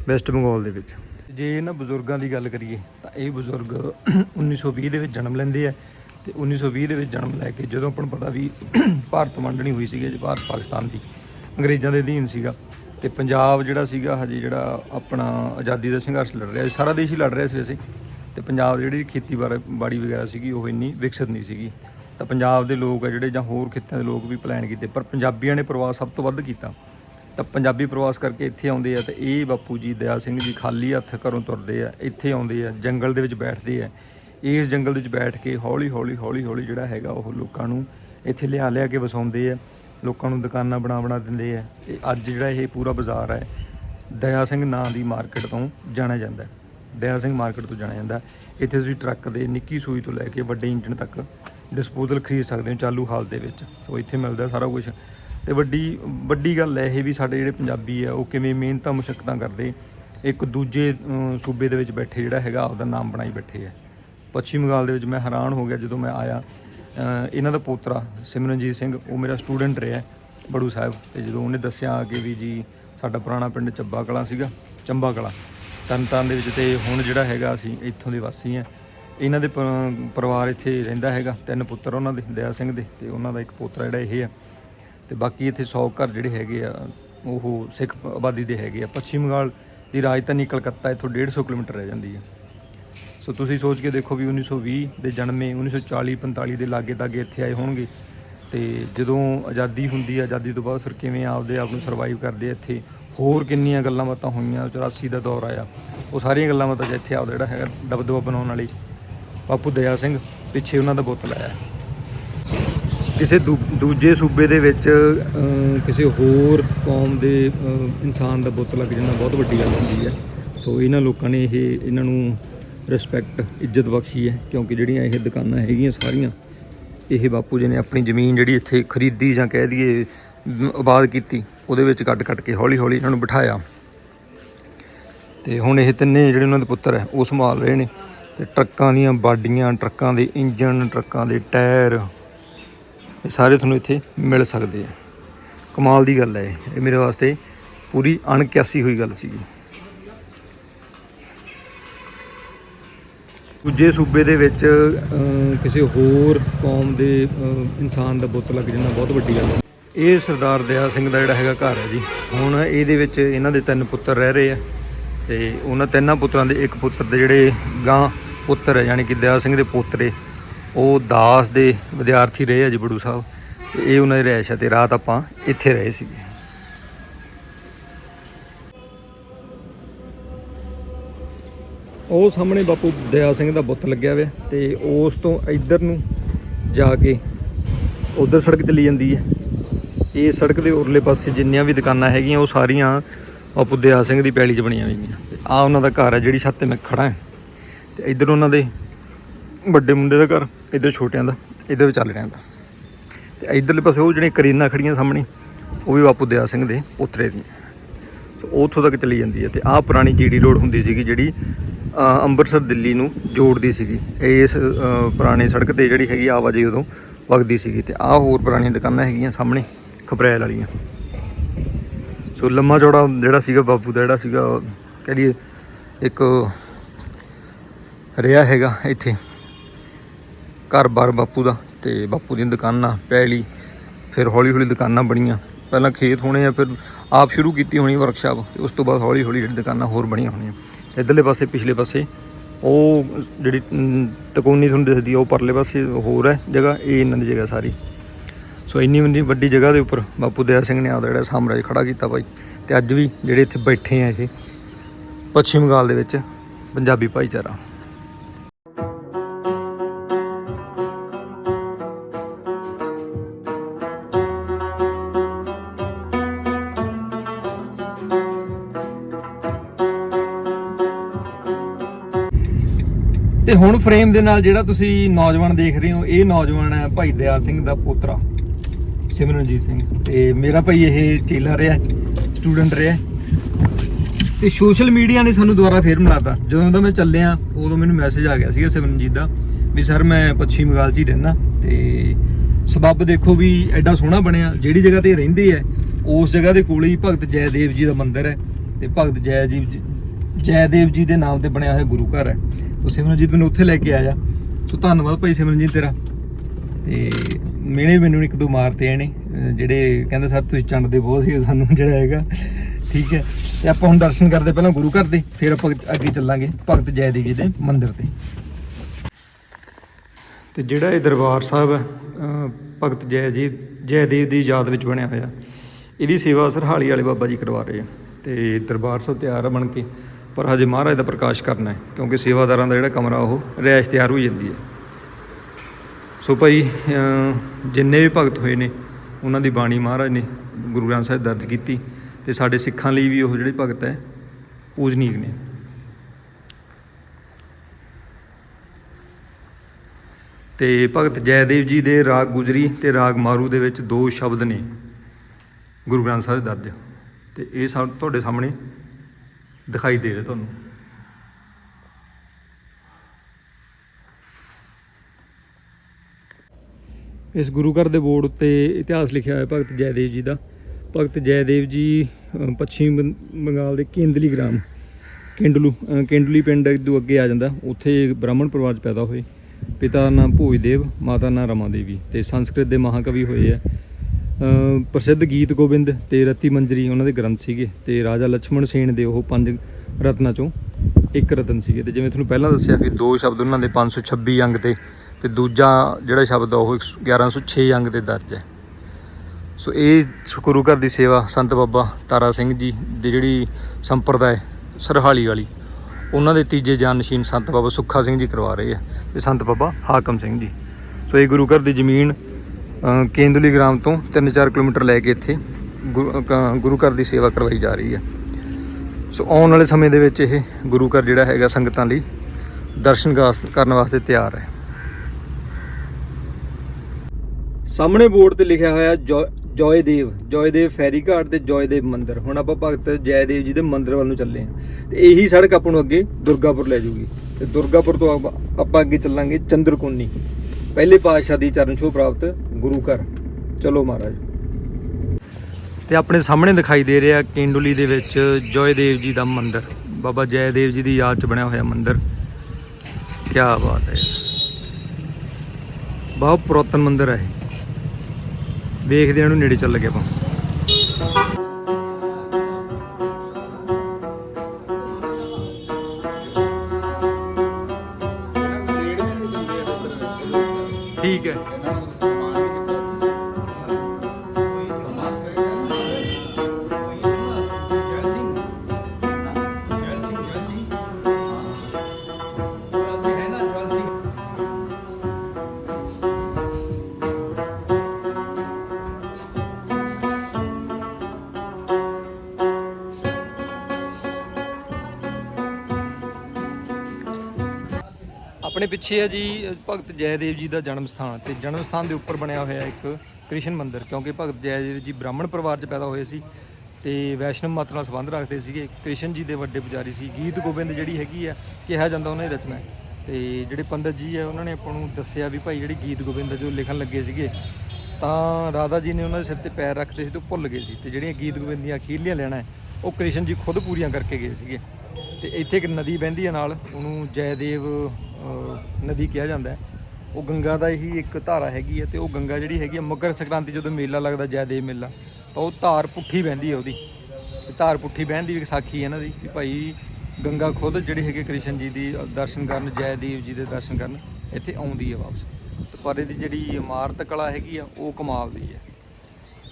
Speaker 1: ਵੈਸਟ ਬੰਗਾਲ ਦੇ ਵਿੱਚ। ਜੇ ਇਹਨਾਂ ਬਜ਼ੁਰਗਾਂ ਦੀ ਗੱਲ ਕਰੀਏ ਤਾਂ ਇਹ ਬਜ਼ੁਰਗ 1920 ਦੇ ਵਿੱਚ ਜਨਮ ਲੈਂਦੇ ਆ। ਤੇ 1920 ਦੇ ਵਿੱਚ ਜਨਮ ਲੈ ਕੇ ਜਦੋਂ ਆਪਾਂ ਨੂੰ ਪਤਾ ਵੀ ਭਾਰਤ ਵੰਡਣੀ ਹੋਈ ਸੀਗੀ ਜੀ ਭਾਰਤ ਪਾਕਿਸਤਾਨ ਦੀ, ਅੰਗਰੇਜ਼ਾਂ ਦੇ ਅਧੀਨ ਸੀਗਾ ਤੇ ਪੰਜਾਬ ਜਿਹੜਾ ਸੀਗਾ ਹਜੇ ਜਿਹੜਾ ਆਪਣਾ ਆਜ਼ਾਦੀ ਦਾ ਸੰਘਰਸ਼ ਲੜ ਰਿਹਾ ਸੀ, ਸਾਰਾ ਦੇਸ਼ ਹੀ ਲੜ ਰਿਹਾ ਸੀ ਵੈਸੇ। ਤੇ ਪੰਜਾਬ ਜਿਹੜੀ ਖੇਤੀਬਾੜੀ ਬਾੜੀ ਵਗੈਰਾ ਸੀਗੀ ਉਹ ਇੰਨੀ ਵਿਕਸਿਤ ਨਹੀਂ ਸੀਗੀ। ਤਾਂ ਪੰਜਾਬ ਦੇ ਲੋਕ ਆ ਜਿਹੜੇ ਜਾਂ ਹੋਰ ਖਿੱਤਿਆਂ ਦੇ ਲੋਕ ਵੀ ਪਲਾਨ ਕੀਤੇ, ਪਰ ਪੰਜਾਬੀਆਂ ਨੇ ਪ੍ਰਵਾਸ ਸਭ ਤੋਂ ਵੱਧ ਕੀਤਾ। ਤਾਂ ਪੰਜਾਬੀ ਪ੍ਰਵਾਸ ਕਰਕੇ ਇੱਥੇ ਆਉਂਦੇ ਆ ਤੇ ਇਹ ਬਾਪੂ ਜੀ ਦਇਆ ਸਿੰਘ ਜੀ ਖਾਲੀ ਹੱਥ ਘਰੋਂ ਤੁਰਦੇ ਆ, ਇੱਥੇ ਆਉਂਦੇ ਆ, ਜੰਗਲ ਦੇ ਵਿੱਚ ਬੈਠਦੇ ਆ। ਇਸ ਜੰਗਲ ਦੇ ਵਿੱਚ ਬੈਠ ਕੇ ਹੌਲੀ ਹੌਲੀ ਹੌਲੀ ਹੌਲੀ ਜਿਹੜਾ ਹੈਗਾ ਉਹ ਲੋਕਾਂ ਨੂੰ ਇੱਥੇ ਲਿਆ ਲਿਆ ਕੇ ਵਸਾਉਂਦੇ ਆ। ਲੋਕਾਂ ਨੂੰ ਦੁਕਾਨਾਂ ਬਣਾ ਬਣਾ ਦਿੰਦੇ ਆ। ਤੇ ਅੱਜ ਜਿਹੜਾ ਇਹ ਪੂਰਾ ਬਾਜ਼ਾਰ ਹੈ, ਦਇਆ ਸਿੰਘ ਨਾਂ ਦੀ ਮਾਰਕੀਟ ਤੋਂ ਜਾਣਿਆ ਜਾਂਦਾ ਦਇਆ ਸਿੰਘ ਮਾਰਕੀਟ ਤੋਂ ਜਾਣਿਆ ਜਾਂਦਾ ਇੱਥੇ ਤੁਸੀਂ ਟਰੱਕ ਦੇ ਨਿੱਕੀ ਸੂਈ ਤੋਂ ਲੈ ਕੇ ਵੱਡੇ ਇੰਜਨ ਤੱਕ ਡਿਸਪੋਜ਼ਲ ਖਰੀਦ ਸਕਦੇ ਹੋ ਚਾਲੂ ਹਾਲ ਦੇ ਵਿੱਚ। ਸੋ ਇੱਥੇ ਮਿਲਦਾ ਸਾਰਾ ਕੁਝ ਤੇ ਵੱਡੀ ਵੱਡੀ ਗੱਲ ਹੈ ਇਹ ਵੀ ਸਾਡੇ ਜਿਹੜੇ ਪੰਜਾਬੀ ਆ, ਉਹ ਕਿਵੇਂ ਮਿਹਨਤਾਂ ਮੁਸ਼ਕਤਾਂ ਕਰਦੇ। ਇੱਕ ਦੂਜੇ ਸੂਬੇ ਦੇ ਵਿੱਚ ਬੈਠੇ ਜਿਹੜਾ ਹੈਗਾ, ਆਪਦਾ ਨਾਮ ਬਣਾਈ ਬੈਠੇ ਆ। ਪੱਛਮੀ ਬੰਗਾਲ ਦੇ ਵਿੱਚ ਮੈਂ ਹੈਰਾਨ ਹੋ ਗਿਆ ਜਦੋਂ ਮੈਂ ਆਇਆ। ਇਹਨਾਂ ਦਾ ਪੋਤਰਾ ਸਿਮਰਨਜੀਤ ਸਿੰਘ, ਉਹ ਮੇਰਾ ਸਟੂਡੈਂਟ ਰਿਹਾ ਬੜੂ ਸਾਹਿਬ ਤੇ ਜਦੋਂ ਉਹਨੇ ਦੱਸਿਆ ਕਿ ਵੀ ਜੀ ਸਾਡਾ ਪੁਰਾਣਾ ਪਿੰਡ ਚੱਬਾ ਕਲਾ ਸੀਗਾ, ਚੰਬਾ ਕਲਾਂ। ਤਰਨਤਾਰਨ ਦੇ ਵਿੱਚ ਤੇ ਹੁਣ ਜਿਹੜਾ ਹੈਗਾ ਅਸੀਂ ਇੱਥੋਂ ਦੇ ਵਾਸੀ ਆ ਇਹਨਾਂ ਦੇ ਪ- ਪਰਿਵਾਰ ਇੱਥੇ ਰਹਿੰਦਾ ਹੈਗਾ, ਤਿੰਨ ਪੁੱਤਰ ਉਹਨਾਂ ਦੇ, ਦਇਆ ਸਿੰਘ ਦੇ ਤੇ ਉਹਨਾਂ ਦਾ ਇੱਕ ਪੋਤਰਾ ਜਿਹੜਾ ਇਹ ਆ। ਤੇ ਬਾਕੀ ਇੱਥੇ 100 ਘਰ ਜਿਹੜੇ ਹੈਗੇ ਆ, ਉਹ ਸਿੱਖ ਆਬਾਦੀ ਦੇ ਹੈਗੇ ਆ। ਪੱਛਮੀ ਬੰਗਾਲ ਦੀ ਰਾਜਧਾਨੀ ਕਲਕੱਤਾ ਇੱਥੋਂ 150 ਕਿਲੋਮੀਟਰ ਰਹਿ ਜਾਂਦੀ ਹੈ ਸੋ ਤੁਸੀਂ ਸੋਚ ਕੇ ਦੇਖੋ ਵੀ 1920 ਦੇ ਜਨਮੇ 1940 45 ਦੇ ਲਾਗੇ ਤਾਗੇ ਇੱਥੇ ਆਏ ਹੋਣਗੇ। ਤੇ ਜਦੋਂ ਆਜ਼ਾਦੀ ਹੁੰਦੀ ਹੈ ਆਜ਼ਾਦੀ ਤੋਂ ਬਾਅਦ ਫਿਰ ਕਿਵੇਂ ਆਪਦੇ ਆਪ ਨੂੰ ਸਰਵਾਈਵ ਕਰਦੇ ਇੱਥੇ? ਹੋਰ ਕਿੰਨੀਆਂ ਗੱਲਾਂ ਬਾਤਾਂ ਹੋਈਆਂ? 84 ਦਾ ਦੌਰ ਆਇਆ। ਉਹ ਸਾਰੀਆਂ ਗੱਲਾਂ ਬਾਤਾਂ 'ਚ ਇੱਥੇ ਆਪਦਾ ਜਿਹੜਾ ਹੈਗਾ, ਦਬਦਬਾ ਬਣਾਉਣ ਵਾਲੀ ਬਾਪੂ ਦਇਆ ਸਿੰਘ ਪਿੱਛੇ ਉਹਨਾਂ ਦਾ ਬੁੱਤ ਲਾਇਆ। ਕਿਸੇ ਦੂ- ਦੂਜੇ ਸੂਬੇ ਦੇ ਵਿੱਚ ਕਿਸੇ ਹੋਰ ਕੌਮ ਦੇ ਇਨਸਾਨ ਦਾ ਬੁੱਤ ਲੱਗ ਜਾਣਾ ਬਹੁਤ ਵੱਡੀ ਗੱਲ ਹੁੰਦੀ ਹੈ। ਸੋ ਇਹਨਾਂ ਲੋਕਾਂ ਨੇ ਇਹ, ਇਹਨਾਂ ਨੂੰ ਰਿਸਪੈਕਟ ਇੱਜ਼ਤ ਬਖਸ਼ੀ ਹੈ, ਕਿਉਂਕਿ ਜਿਹੜੀਆਂ ਇਹ ਦੁਕਾਨਾਂ ਹੈਗੀਆਂ ਸਾਰੀਆਂ, ਇਹ ਬਾਪੂ ਜੀ ਨੇ ਆਪਣੀ ਜ਼ਮੀਨ ਜਿਹੜੀ ਇੱਥੇ ਖਰੀਦੀ ਜਾਂ ਕਹਿ ਦਈਏ ਆਬਾਦ ਕੀਤੀ, ਉਹਦੇ ਵਿੱਚ ਕੱਟ ਕੱਟ ਕੇ ਹੌਲੀ ਹੌਲੀ ਇਹਨਾਂ ਨੂੰ ਬਿਠਾਇਆ। ਤੇ ਹੁਣ ਇਹ ਤਿੰਨੇ ਜਿਹੜੇ ਉਹਨਾਂ ਦੇ ਪੁੱਤਰ ਹੈ, ਉਹ ਸੰਭਾਲ ਰਹੇ ਨੇ। ਤੇ ਟਰੱਕਾਂ ਦੀਆਂ ਬਾਡੀਆਂ, ਟਰੱਕਾਂ ਦੇ ਇੰਜਨ ਟਰੱਕਾਂ ਦੇ ਟਾਇਰ, ਇਹ ਸਾਰੇ ਤੁਹਾਨੂੰ ਇੱਥੇ ਮਿਲ ਸਕਦੇ ਆ। ਕਮਾਲ ਦੀ ਗੱਲ ਹੈ ਇਹ ਮੇਰੇ ਵਾਸਤੇ ਪੂਰੀ ਅਣਕਿਆਸੀ ਹੋਈ ਗੱਲ ਸੀਗੀ। ਦੂਜੇ ਸੂਬੇ ਦੇ ਵਿੱਚ ਕਿਸੇ ਹੋਰ ਕੌਮ ਦੇ ਇਨਸਾਨ ਦਾ ਬੁੱਤ ਲੱਗ ਜਾਣਾ ਬਹੁਤ ਵੱਡੀ ਗੱਲ ਹੈ। ਇਹ ਸਰਦਾਰ ਦਇਆ ਸਿੰਘ ਦਾ ਜਿਹੜਾ ਹੈਗਾ ਘਰ ਹੈ ਜੀ। ਹੁਣ ਇਹਦੇ ਵਿੱਚ ਇਹਨਾਂ ਦੇ ਤਿੰਨ ਪੁੱਤਰ ਰਹਿ ਰਹੇ ਆ ਤੇ ਉਹਨਾਂ ਤਿੰਨਾਂ ਪੁੱਤਰਾਂ ਦੇ ਇੱਕ ਪੁੱਤਰ ਦੇ ਜਿਹੜੇ ਗਾਂ ਪੁੱਤਰ ਹੈ, ਯਾਨੀ ਕਿ ਦਇਆ ਸਿੰਘ ਦੇ ਪੋਤਰੇ, ਉਹ ਦਾਸ ਦੇ ਵਿਦਿਆਰਥੀ ਰਹੇ ਆ ਜੀ ਬੜੂ ਸਾਹਿਬ। ਤੇ ਇਹ ਉਹਨਾਂ ਦੀ ਰਿਹਾਇਸ਼ ਹੈ ਤੇ ਰਾਤ ਆਪਾਂ ਇੱਥੇ ਰਹੇ ਸੀਗੇ। ਉਹ ਸਾਹਮਣੇ ਬਾਪੂ ਦਇਆ ਸਿੰਘ ਦਾ ਬੁੱਤ ਲੱਗਿਆ ਹੋਇਆ ਤੇ ਉਸ ਤੋਂ ਇੱਧਰ ਨੂੰ ਜਾ ਕੇ ਉਧਰ ਸੜਕ ਚਲੀ ਜਾਂਦੀ ਹੈ। ਇਹ ਸੜਕ ਦੇ ਉਰਲੇ ਪਾਸੇ ਜਿੰਨੀਆਂ ਵੀ ਦੁਕਾਨਾਂ ਹੈਗੀਆਂ, ਉਹ ਸਾਰੀਆਂ ਬਾਪੂ ਦਇਆ ਸਿੰਘ ਦੀ ਪੈਲੀ 'ਚ ਬਣੀਆਂ ਹੋਈਆਂ ਤੇ ਆ ਉਹਨਾਂ ਦਾ ਘਰ ਹੈ ਜਿਹੜੀ ਛੱਤ ਤੇ ਮੈਂ ਖੜਾ ਹਾਂ। ਤੇ ਇੱਧਰ ਉਹਨਾਂ ਦੇ ਵੱਡੇ ਮੁੰਡੇ ਦਾ ਘਰ, ਇੱਧਰ ਛੋਟਿਆਂ ਦਾ, ਇੱਧਰ ਵਿਚਾਲਿਆਂ ਦਾ। ਤੇ ਇੱਧਰਲੇ ਪਾਸੇ ਉਹ ਜਿਹੜੀਆਂ ਕਰੀਨਾ ਖੜੀਆਂ ਸਾਹਮਣੇ, ਉਹ ਵੀ ਬਾਪੂ ਦਇਆ ਸਿੰਘ ਦੇ ਪੁੱਤਰੇ ਦੀਆਂ। ਉੱਥੋਂ ਤੱਕ ਚਲੀ ਜਾਂਦੀ ਹੈ ਤੇ ਆਹ ਪੁਰਾਣੀ ਜੀਡੀ ਰੋਡ ਹੁੰਦੀ ਸੀਗੀ ਜਿਹੜੀ ਅੰਮ੍ਰਿਤਸਰ ਦਿੱਲੀ ਨੂੰ ਜੋੜਦੀ ਸੀਗੀ। ਇਸ ਅ, ਪੁਰਾਣੀ ਸੜਕ ਤੇ ਜਿਹੜੀ ਹੈਗੀ ਆਵਾਜਾਈ ਉਦੋਂ ਵਗਦੀ ਸੀਗੀ ਤੇ ਆਹ ਹੋਰ ਪੁਰਾਣੀਆਂ ਦੁਕਾਨਾਂ ਹੈਗੀਆਂ ਸਾਹਮਣੇ ਖਪਰੈਲ ਵਾਲੀਆਂ। ਸੋ ਲੰਮਾ ਚੌੜਾ ਜਿਹੜਾ ਸੀਗਾ ਬਾਪੂ ਦਾ ਜਿਹੜਾ ਸੀਗਾ ਉਹ ਕਹਿ ਲਈਏ ਇੱਕ ਰਿਹਾ ਹੈਗਾ ਇੱਥੇ। ਘਰ-ਬਾਰ ਬਾਪੂ ਦਾ ਤੇ ਬਾਪੂ ਦੀਆਂ ਦੁਕਾਨਾਂ ਪੈਲੀ ਫਿਰ ਹੌਲੀ-ਹੌਲੀ ਦੁਕਾਨਾਂ ਬਣੀਆਂ। ਪਹਿਲਾਂ ਖੇਤ ਹੋਣੇ ਆ ਫਿਰ ਆਪ ਸ਼ੁਰੂ ਕੀਤੀ ਹੋਣੀ ਵਰਕਸ਼ਾਪ ਤੇ ਉਸ ਤੋਂ ਬਾਅਦ ਹੌਲੀ-ਹੌਲੀ ਜਿਹੜੀ ਦੁਕਾਨਾਂ ਹੋਰ ਬਣੀਆਂ ਹੋਣੀਆਂ। ਤੇ ਇੱਧਰਲੇ ਪਾਸੇ, ਪਿਛਲੇ ਪਾਸੇ, ਉਹ ਜਿਹੜੀ ਟਕੋਨੀ ਤੁਹਾਨੂੰ ਦਿਖਦੀ ਆ, ਉਹ ਪਰਲੇ ਪਾਸੇ ਹੋਰ ਹੈ ਜਗ੍ਹਾ, ਇਹ ਇਹਨਾਂ ਦੀ ਜਗ੍ਹਾ ਸਾਰੀ। ਸੋ ਇੰਨੀ ਇੰਨੀ ਵੱਡੀ ਜਗ੍ਹਾ ਦੇ ਉੱਪਰ ਬਾਪੂ ਦਇਆ ਸਿੰਘ ਨੇ ਆਪਦਾ ਜਿਹੜਾ ਸਾਮਰਾਜ ਖੜਾ ਕੀਤਾ ਭਾਈ, ਤੇ ਅੱਜ ਵੀ ਜਿਹੜੇ ਇੱਥੇ ਬੈਠੇ ਆ ਇਹ, ਪੱਛਮੀ ਬੰਗਾਲ ਦੇ ਵਿੱਚ ਪੰਜਾਬੀ ਭਾਈਚਾਰਾ। ਤੇ ਹੁਣ ਫਰੇਮ ਦੇ ਨਾਲ ਜਿਹੜਾ ਤੁਸੀਂ ਨੌਜਵਾਨ ਦੇਖ ਰਹੇ ਹੋ, ਇਹ ਨੌਜਵਾਨ ਹੈ ਭਾਈ ਦਇਆ ਸਿੰਘ ਦਾ ਪੋਤਰਾ, ਸਿਮਰਨਜੀਤ ਸਿੰਘ। ਤੇ ਮੇਰਾ ਭਾਈ ਇਹ ਚੇਲਾ ਰਿਹਾ ਸਟੂਡੈਂਟ ਰਿਹਾ। ਤੇ ਸੋਸ਼ਲ ਮੀਡੀਆ ਨੇ ਸਾਨੂੰ ਦੁਬਾਰਾ ਫੇਰ ਮਿਲਾਤਾ ਜਦੋਂ ਦਾ ਮੈਂ ਚੱਲਿਆ, ਉਦੋਂ ਮੈਨੂੰ ਮੈਸੇਜ ਆ ਗਿਆ ਸੀਗਾ ਸਿਮਰਨਜੀਤ ਦਾ ਵੀ, ਸਰ, ਮੈਂ ਪੱਛਮੀ ਬੰਗਾਲ 'ਚ ਹੀ ਰਹਿਣਾ ਤੇ ਸਬੱਬ ਦੇਖੋ ਵੀ ਐਡਾ ਸੋਹਣਾ ਬਣਿਆ। ਜਿਹੜੀ ਜਗ੍ਹਾ ਤੇ ਰਹਿੰਦੇ ਆ, ਉਸ ਜਗ੍ਹਾ ਦੇ ਕੋਲ ਹੀ ਭਗਤ ਜੈਦੇਵ ਜੀ ਦਾ ਮੰਦਿਰ ਹੈ। ਤੇ ਭਗਤ ਜੈਦੀਪ ਜੀ, ਜੈਦੇਵ ਜੀ ਦੇ ਨਾਮ ਤੇ ਬਣਿਆ ਹੋਇਆ ਗੁਰੂ ਘਰ ਹੈ। ਤੋ ਸਿਮਰਨਜੀਤ ਮੈਨੂੰ ਉੱਥੇ ਲੈ ਕੇ ਆਇਆ। ਸੋ ਧੰਨਵਾਦ ਭਾਈ ਸਿਮਰਨਜੀਤ ਤੇਰਾ। ਤੇ ਮੇਰੇ ਮੈਨੂੰ ਇੱਕ ਦੋ ਮਾਰਤੇ ਇਹਨੇ, ਅਹ ਜਿਹੜੇ ਕਹਿੰਦੇ ਸਰ ਤੁਸੀਂ ਚੰਡਦੇ ਬਹੁਤ ਸੀ ਸਾਨੂੰ, ਜਿਹੜਾ ਹੈਗਾ। ਠੀਕ ਹੈ। ਤੇ ਆਪਾਂ ਹੁਣ ਦਰਸ਼ਨ ਕਰਦੇ ਪਹਿਲਾਂ ਗੁਰੂ ਘਰ ਦੇ, ਫਿਰ ਆਪਾਂ ਅੱਗੇ ਚੱਲਾਂਗੇ ਭਗਤ ਜੈਦੇਵ ਜੀ ਦੇ ਮੰਦਿਰ ਤੇ। ਤੇ ਜਿਹੜਾ ਇਹ ਦਰਬਾਰ ਸਾਹਿਬ ਹੈ ਭਗਤ ਜੈ ਜੀ ਜੈਦੇਵ ਦੀ ਯਾਦ ਵਿੱਚ ਬਣਿਆ ਹੋਇਆ, ਇਹਦੀ ਸੇਵਾ ਸਰਹਾਲੀ ਵਾਲੇ ਬਾਬਾ ਜੀ ਕਰਵਾ ਰਹੇ ਆ। ਤੇ ਦਰਬਾਰ ਸਾਹਿਬ ਤਿਆਰ ਆ ਬਣ ਕੇ। ਪਰ ਹਜੇ ਮਹਾਰਾਜ ਦਾ ਪ੍ਰਕਾਸ਼ ਕਰਨਾ ਹੈ, ਕਿਉਂਕਿ ਸੇਵਾਦਾਰਾਂ ਦਾ ਜਿਹੜਾ ਕਮਰਾ ਉਹ ਰਿਹਾਇਸ਼ ਤਿਆਰ ਹੋਈ ਜਾਂਦੀ ਹੈ। ਸੋ ਭਾਈ ਜਿੰਨੇ ਵੀ ਭਗਤ ਹੋਏ ਨੇ, ਉਹਨਾਂ ਦੀ ਬਾਣੀ ਮਹਾਰਾਜ ਨੇ ਗੁਰੂ ਗ੍ਰੰਥ ਸਾਹਿਬ ਦਰਜ ਕੀਤੀ ਤੇ ਸਾਡੇ ਸਿੱਖਾਂ ਲਈ ਵੀ ਉਹ ਜਿਹੜੇ ਭਗਤ ਹੈ, ਪੂਜਨੀਕ ਨੇ। ਤੇ ਭਗਤ ਜੈਦੇਵ ਜੀ ਦੇ ਰਾਗ ਗੁਜਰੀ ਤੇ ਰਾਗ ਮਾਰੂ ਦੇ ਵਿੱਚ ਦੋ ਸ਼ਬਦ ਨੇ ਗੁਰੂ ਗ੍ਰੰਥ ਸਾਹਿਬ ਦਰਜ। ਤੇ ਇਹ ਸਭ ਤੁਹਾਡੇ ਸਾਹਮਣੇ ਦਿਖਾਈ ਦੇ ਰਿਹਾ ਤੁਹਾਨੂੰ। ਇਸ ਗੁਰੂ ਘਰ ਦੇ ਬੋਰਡ ਉੱਤੇ ਇਤਿਹਾਸ ਲਿਖਿਆ ਹੋਇਆ ਭਗਤ ਜੈਦੇਵ ਜੀ ਦਾ। ਭਗਤ ਜੈਦੇਵ ਜੀ ਪੱਛਮੀ ਬੰ- ਬੰਗਾਲ ਦੇ ਕੇਂਦਲੀ ਗ੍ਰਾਮ, ਕੇਂਡਲੂ ਕੇਂਡਲੀ ਪਿੰਡ ਤੋਂ ਅੱਗੇ ਆ ਜਾਂਦਾ। ਉੱਥੇ ਬ੍ਰਾਹਮਣ ਪਰਿਵਾਰ 'ਚ ਪੈਦਾ ਹੋਏ। ਪਿਤਾ ਦਾ ਨਾਮ ਭੋਜਦੇਵ, ਮਾਤਾ ਦਾ ਨਾਮ ਰਮਾ ਦੇਵੀ ਤੇ ਸੰਸਕ੍ਰਿਤ ਦੇ ਮਹਾਕਵੀ ਹੋਏ ਆ। ਪ੍ਰਸਿੱਧ ਗੀਤ ਗੋਬਿੰਦ ਤੇ ਰਤੀ ਮੰਜਰੀ ਉਹਨਾਂ ਦੇ ਗ੍ਰੰਥ ਸੀਗੇ ਤੇ ਰਾਜਾ ਲక్ష్మణ ਸੇਨ ਦੇ ਉਹ ਪੰਜ ਰਤਨਾਂ ਚੋਂ ਇੱਕ ਰਤਨ ਸੀਗੇ ਤੇ ਜਿਵੇਂ ਤੁਹਾਨੂੰ ਪਹਿਲਾਂ ਦੱਸਿਆ ਕਿ ਦੋ ਸ਼ਬਦ ਉਹਨਾਂ ਦੇ 526 ਅੰਗ ਤੇ ਤੇ ਦੂਜਾ ਜਿਹੜਾ ਸ਼ਬਦ ਆ ਉਹ 1106 ਅੰਗ ਤੇ ਦਰਜ ਹੈ। ਸੋ ਇਹ ਗੁਰੂ ਘਰ ਦੀ ਸੇਵਾ ਸੰਤ ਬਾਬਾ ਤਾਰਾ ਸਿੰਘ ਜੀ ਦੀ ਜਿਹੜੀ ਸੰਪਰਦਾਇ ਸਰਹਾਲੀ ਵਾਲੀ, ਉਹਨਾਂ ਦੇ ਤੀਜੇ ਜਾਨਸ਼ੀਨ ਸੰਤ ਬਾਬਾ ਸੁੱਖਾ ਸਿੰਘ ਜੀ ਕਰਵਾ ਰਹੇ ਆ ਤੇ ਸੰਤ ਬਾਬਾ ਹਾਕਮ ਸਿੰਘ ਜੀ। ਸੋ ਇਹ ਗੁਰੂ ਘਰ ਦੀ ਜ਼ਮੀਨ ਕੇਂਦੁਲੀ ਗ੍ਰਾਮ ਤੋਂ 3-4 ਕਿਲੋਮੀਟਰ ਲੈ ਕੇ ਇੱਥੇ ਗੁਰੂ ਗੁਰੂ ਘਰ ਦੀ ਸੇਵਾ ਕਰਵਾਈ ਜਾ ਰਹੀ ਹੈ। ਸੋ ਆਉਣ ਵਾਲੇ ਸਮੇਂ ਦੇ ਵਿੱਚ ਇਹ ਗੁਰੂ ਘਰ ਜਿਹੜਾ ਹੈਗਾ ਸੰਗਤਾਂ ਲਈ ਦਰਸ਼ਨ ਕਰਨ ਵਾਸਤੇ ਤਿਆਰ ਹੈ। ਸਾਹਮਣੇ ਬੋਰਡ ਤੇ ਲਿਖਿਆ ਹੋਇਆ ਜੋ- ਜੋਇਦੇਵ ਜੋਇਦੇਵ ਫੈਰੀ ਘਾਟ ਤੇ ਜੋਇਦੇਵ ਮੰਦਿਰ। ਹੁਣ ਆਪਾਂ ਭਗਤ ਜੈਦੇਵ ਜੀ ਦੇ ਮੰਦਿਰ ਵੱਲ ਨੂੰ ਚੱਲੇ ਹਾਂ। ਤੇ ਇਹੀ ਸੜਕ ਆਪਾਂ ਨੂੰ ਅੱਗੇ ਦੁਰਗਾਪੁਰ ਲੈ ਜਾਊਗੀ। ਤੇ ਦੁਰਗਾਪੁਰ ਤੋਂ ਆਪਾਂ- ਆਪਾਂ ਅੱਗੇ ਚੱਲਾਂਗੇ ਚੰਦਰਕੋਨੀ। ਪਹਿਲੇ ਪਾਤਸ਼ਾਹ ਦੀ ਚਰਨ ਛੋਹ ਪ੍ਰਾਪਤ ਗੁਰੂ ਘਰ। ਚਲੋ ਮਹਾਰਾਜ। ਤੇ ਆਪਣੇ ਸਾਹਮਣੇ ਦਿਖਾਈ ਦੇ ਰਿਹਾ ਕੇਂਡੁਲੀ ਦੇ ਵਿੱਚ ਜੋਇਦੇਵ ਜੀ ਦਾ ਮੰਦਿਰ। ਬਾਬਾ ਜੈਦੇਵ ਜੀ ਦੀ ਯਾਦ 'ਚ ਬਣਿਆ ਹੋਇਆ ਮੰਦਿਰ। ਕੀ ਬਾਤ ਹੈ। ਬਹੁਤ ਪੁਰਾਤਨ ਮੰਦਿਰ ਹੈ ਇਹ। ਵੇਖਦੇ ਹਾਂ ਇਹਨੂੰ ਨੇੜੇ ਚੱਲ ਗਏ ਆਪਾਂ। ਪਿੱਛੇ ਹੈ ਜੀ, ਭਗਤ ਜੈਦੇਵ ਜੀ ਦਾ ਜਨਮ ਸਥਾਨ ਤੇ ਜਨਮ ਸਥਾਨ ਦੇ ਉੱਪਰ ਬਣਿਆ ਹੋਇਆ ਇੱਕ ਕ੍ਰਿਸ਼ਨ ਮੰਦਿਰ, ਕਿਉਂਕਿ ਭਗਤ ਜੈਦੇਵ ਜੀ ਬ੍ਰਾਹਮਣ ਪਰਿਵਾਰ 'ਚ ਪੈਦਾ ਹੋਏ ਸੀ ਤੇ ਵੈਸ਼ਨਵ ਮਤ ਨਾਲ ਸੰਬੰਧ ਰੱਖਦੇ ਸੀਗੇ। ਕ੍ਰਿਸ਼ਨ ਜੀ ਦੇ ਵੱਡੇ ਪੁਜਾਰੀ ਸੀ। ਗੀਤ ਗੋਬਿੰਦ ਜਿਹੜੀ ਹੈਗੀ ਆ, ਕਿਹਾ ਜਾਂਦਾ ਉਹਨਾਂ ਦੀ ਰਚਨਾ ਹੈ। ਤੇ ਜਿਹੜੇ ਪੰਡਤ ਜੀ ਆ, ਉਹਨਾਂ ਨੇ ਆਪਾਂ ਨੂੰ ਦੱਸਿਆ ਵੀ ਭਾਈ ਜਿਹੜੀ ਗੀਤ ਗੋਬਿੰਦ ਜੋ ਲਿਖਣ ਲੱਗੇ ਸੀਗੇ, ਤਾਂ ਰਾਧਾ ਜੀ ਨੇ ਉਹਨਾਂ ਦੇ ਸਿਰ ਤੇ ਪੈਰ ਰੱਖਦੇ ਸੀ ਤੇ ਉਹ ਭੁੱਲ ਗਏ ਸੀ। ਤੇ ਜਿਹੜੀਆਂ ਗੀਤ ਗੋਬਿੰਦ ਦੀਆਂ ਅਖੀਰਲੀਆਂ ਲੈਣਾ ਉਹ ਕ੍ਰਿਸ਼ਨ ਜੀ ਖੁਦ ਪੂਰੀਆਂ ਕਰਕੇ ਗਏ ਸੀਗੇ। ਤੇ ਇੱਥੇ ਇੱਕ ਨਦੀ ਵਹਿੰਦੀ ਹੈ ਨਾਲ, ਉਹਨੂੰ ਜੈਦੇਵ ਨਦੀ ਕਿਹਾ ਜਾਂਦਾ ਹੈ। ਉਹ ਗੰਗਾ ਦਾ ਹੀ ਇੱਕ ਧਾਰਾ ਹੈਗੀ ਹੈ ਤੇ ਉਹ ਗੰਗਾ ਜਿਹੜੀ ਹੈਗੀ ਹੈ ਮਕਰ ਸੰਕ੍ਰਾਂਤੀ ਜਦੋਂ ਮੇਲਾ ਲੱਗਦਾ ਜੈਦੇਵ ਮੇਲਾ ਤਾਂ ਉਹ ਧਾਰ ਪੁੱਠੀ ਵਹਿੰਦੀ ਹੈ ਉਹਦੀ। ਧਾਰ ਪੁੱਠੀ ਵਹਿਣ ਦੀ ਵਿਸਾਖੀ ਹੈ ਇਹਨਾਂ ਦੀ ਕਿ ਭਾਈ ਗੰਗਾ ਖੁਦ ਜਿਹੜੀ ਹੈਗੀ ਕ੍ਰਿਸ਼ਨ ਜੀ ਦੀ ਦਰਸ਼ਨ ਕਰਨ ਜੈਦੇਵ ਜੀ ਦੇ ਦਰਸ਼ਨ ਕਰਨ ਇੱਥੇ ਆਉਂਦੀ ਹੈ ਵਾਪਸ। ਤੇ ਪਰ ਇਹਦੀ ਜਿਹੜੀ ਇਮਾਰਤ ਕਲਾ ਹੈਗੀ ਆ ਉਹ ਕਮਾਲ ਦੀ ਹੈ।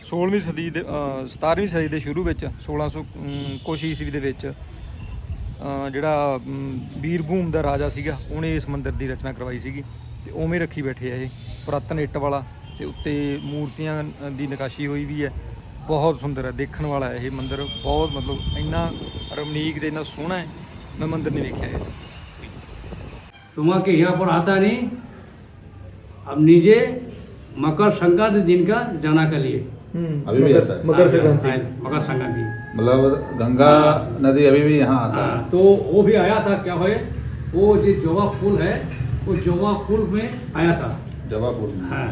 Speaker 1: 16ਵੀਂ ਸਦੀ ਦੇ ਅਹ 17ਵੀਂ ਸਦੀ ਦੇ ਸ਼ੁਰੂ ਵਿੱਚ 1600 ਅਮ, ਕੁਛ ਈਸਵੀ ਦੇ ਵਿੱਚ ਜਿਹੜਾ ਅਮ, ਬੀਰਭੂਮ ਦਾ ਰਾਜਾ ਸੀਗਾ ਉਹਨੇ ਇਸ ਮੰਦਿਰ ਦੀ ਰਚਨਾ ਕਰਵਾਈ ਸੀਗੀ ਤੇ ਉਵੇਂ ਰੱਖੀ ਬੈਠੇ ਆ ਇਹ ਪੁਰਾਤਨ ਇੱਟ ਵਾਲਾ ਤੇ ਉੱਤੇ ਮੂਰਤੀਆਂ ਅ, ਦੀ ਨਕਾਸ਼ੀ ਹੋਈ ਵੀ ਹੈ ਬਹੁਤ ਸੁੰਦਰ ਹੈ ਦੇਖਣ ਵਾਲਾ ਹੈ ਇਹ ਮੰਦਿਰ ਬਹੁਤ ਮਤਲਬ ਇੰਨਾ ਰਮਣੀਕ ਤੇ ਇੰਨਾ ਸੋਹਣਾ ਹੈ ਮੈਂ ਮੰਦਿਰ ਨਹੀਂ ਵੇਖਿਆ ਇਹ
Speaker 2: तुम्हारा के यहाँ पर आता नहीं अब नीचे मकर संक्रांति दिन का जाना के लिए
Speaker 3: अभी भी आता है।
Speaker 1: मकर संक्रांति
Speaker 2: हाँ, मकर संक्रांति
Speaker 3: मतलब गंगा नदी अभी भी यहाँ आता
Speaker 2: हाँ,
Speaker 3: है
Speaker 2: तो वो भी आया था क्या है वो जो जोवा फूल है वो जोवा फूल में आया था।
Speaker 3: जवापुर में।
Speaker 2: हाँ।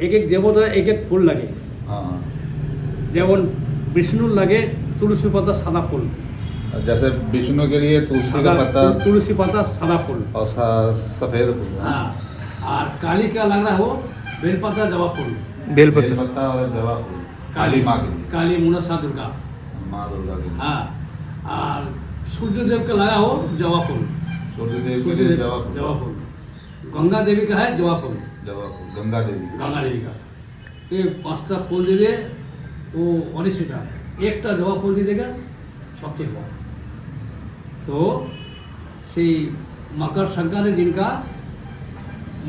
Speaker 2: एक एक देवो तो एक एक फूल लगे।
Speaker 3: हाँ हाँ।
Speaker 2: जब उन विष्णु लगे तुलसी पत्ता सादा फूल।
Speaker 3: जैसे विष्णु के लिए तुलसी का
Speaker 2: सादा
Speaker 3: पत्ता
Speaker 2: तुलसी पत्ता सादा फूल।
Speaker 3: और सफ़ेद फूल।
Speaker 2: हाँ। और काली का लग रहा हो बेलपत्ता जवा फूल।
Speaker 1: बेलपत्र
Speaker 3: पत्ता और जवा फूल।
Speaker 2: কালী মা কালী
Speaker 3: মনসা দুর্গা। মা দুর্গা
Speaker 2: হ্যাঁ আর সূর্যদেবকে লাগাও জবা ফুল। সূর্যদেব জবা ফুল।
Speaker 3: গঙ্গা দেবী का জবা
Speaker 2: ফুল।
Speaker 3: জবা ফুল
Speaker 2: গঙ্গা দেবী। গঙ্গা দেবী का ये পাঁচটা ফুল দিলে ও অনিশ্চিতা একটা জবা ফুল দিয়ে দেবে শক্তি পাওয়া তো সেই मकर संक्रांति जिनका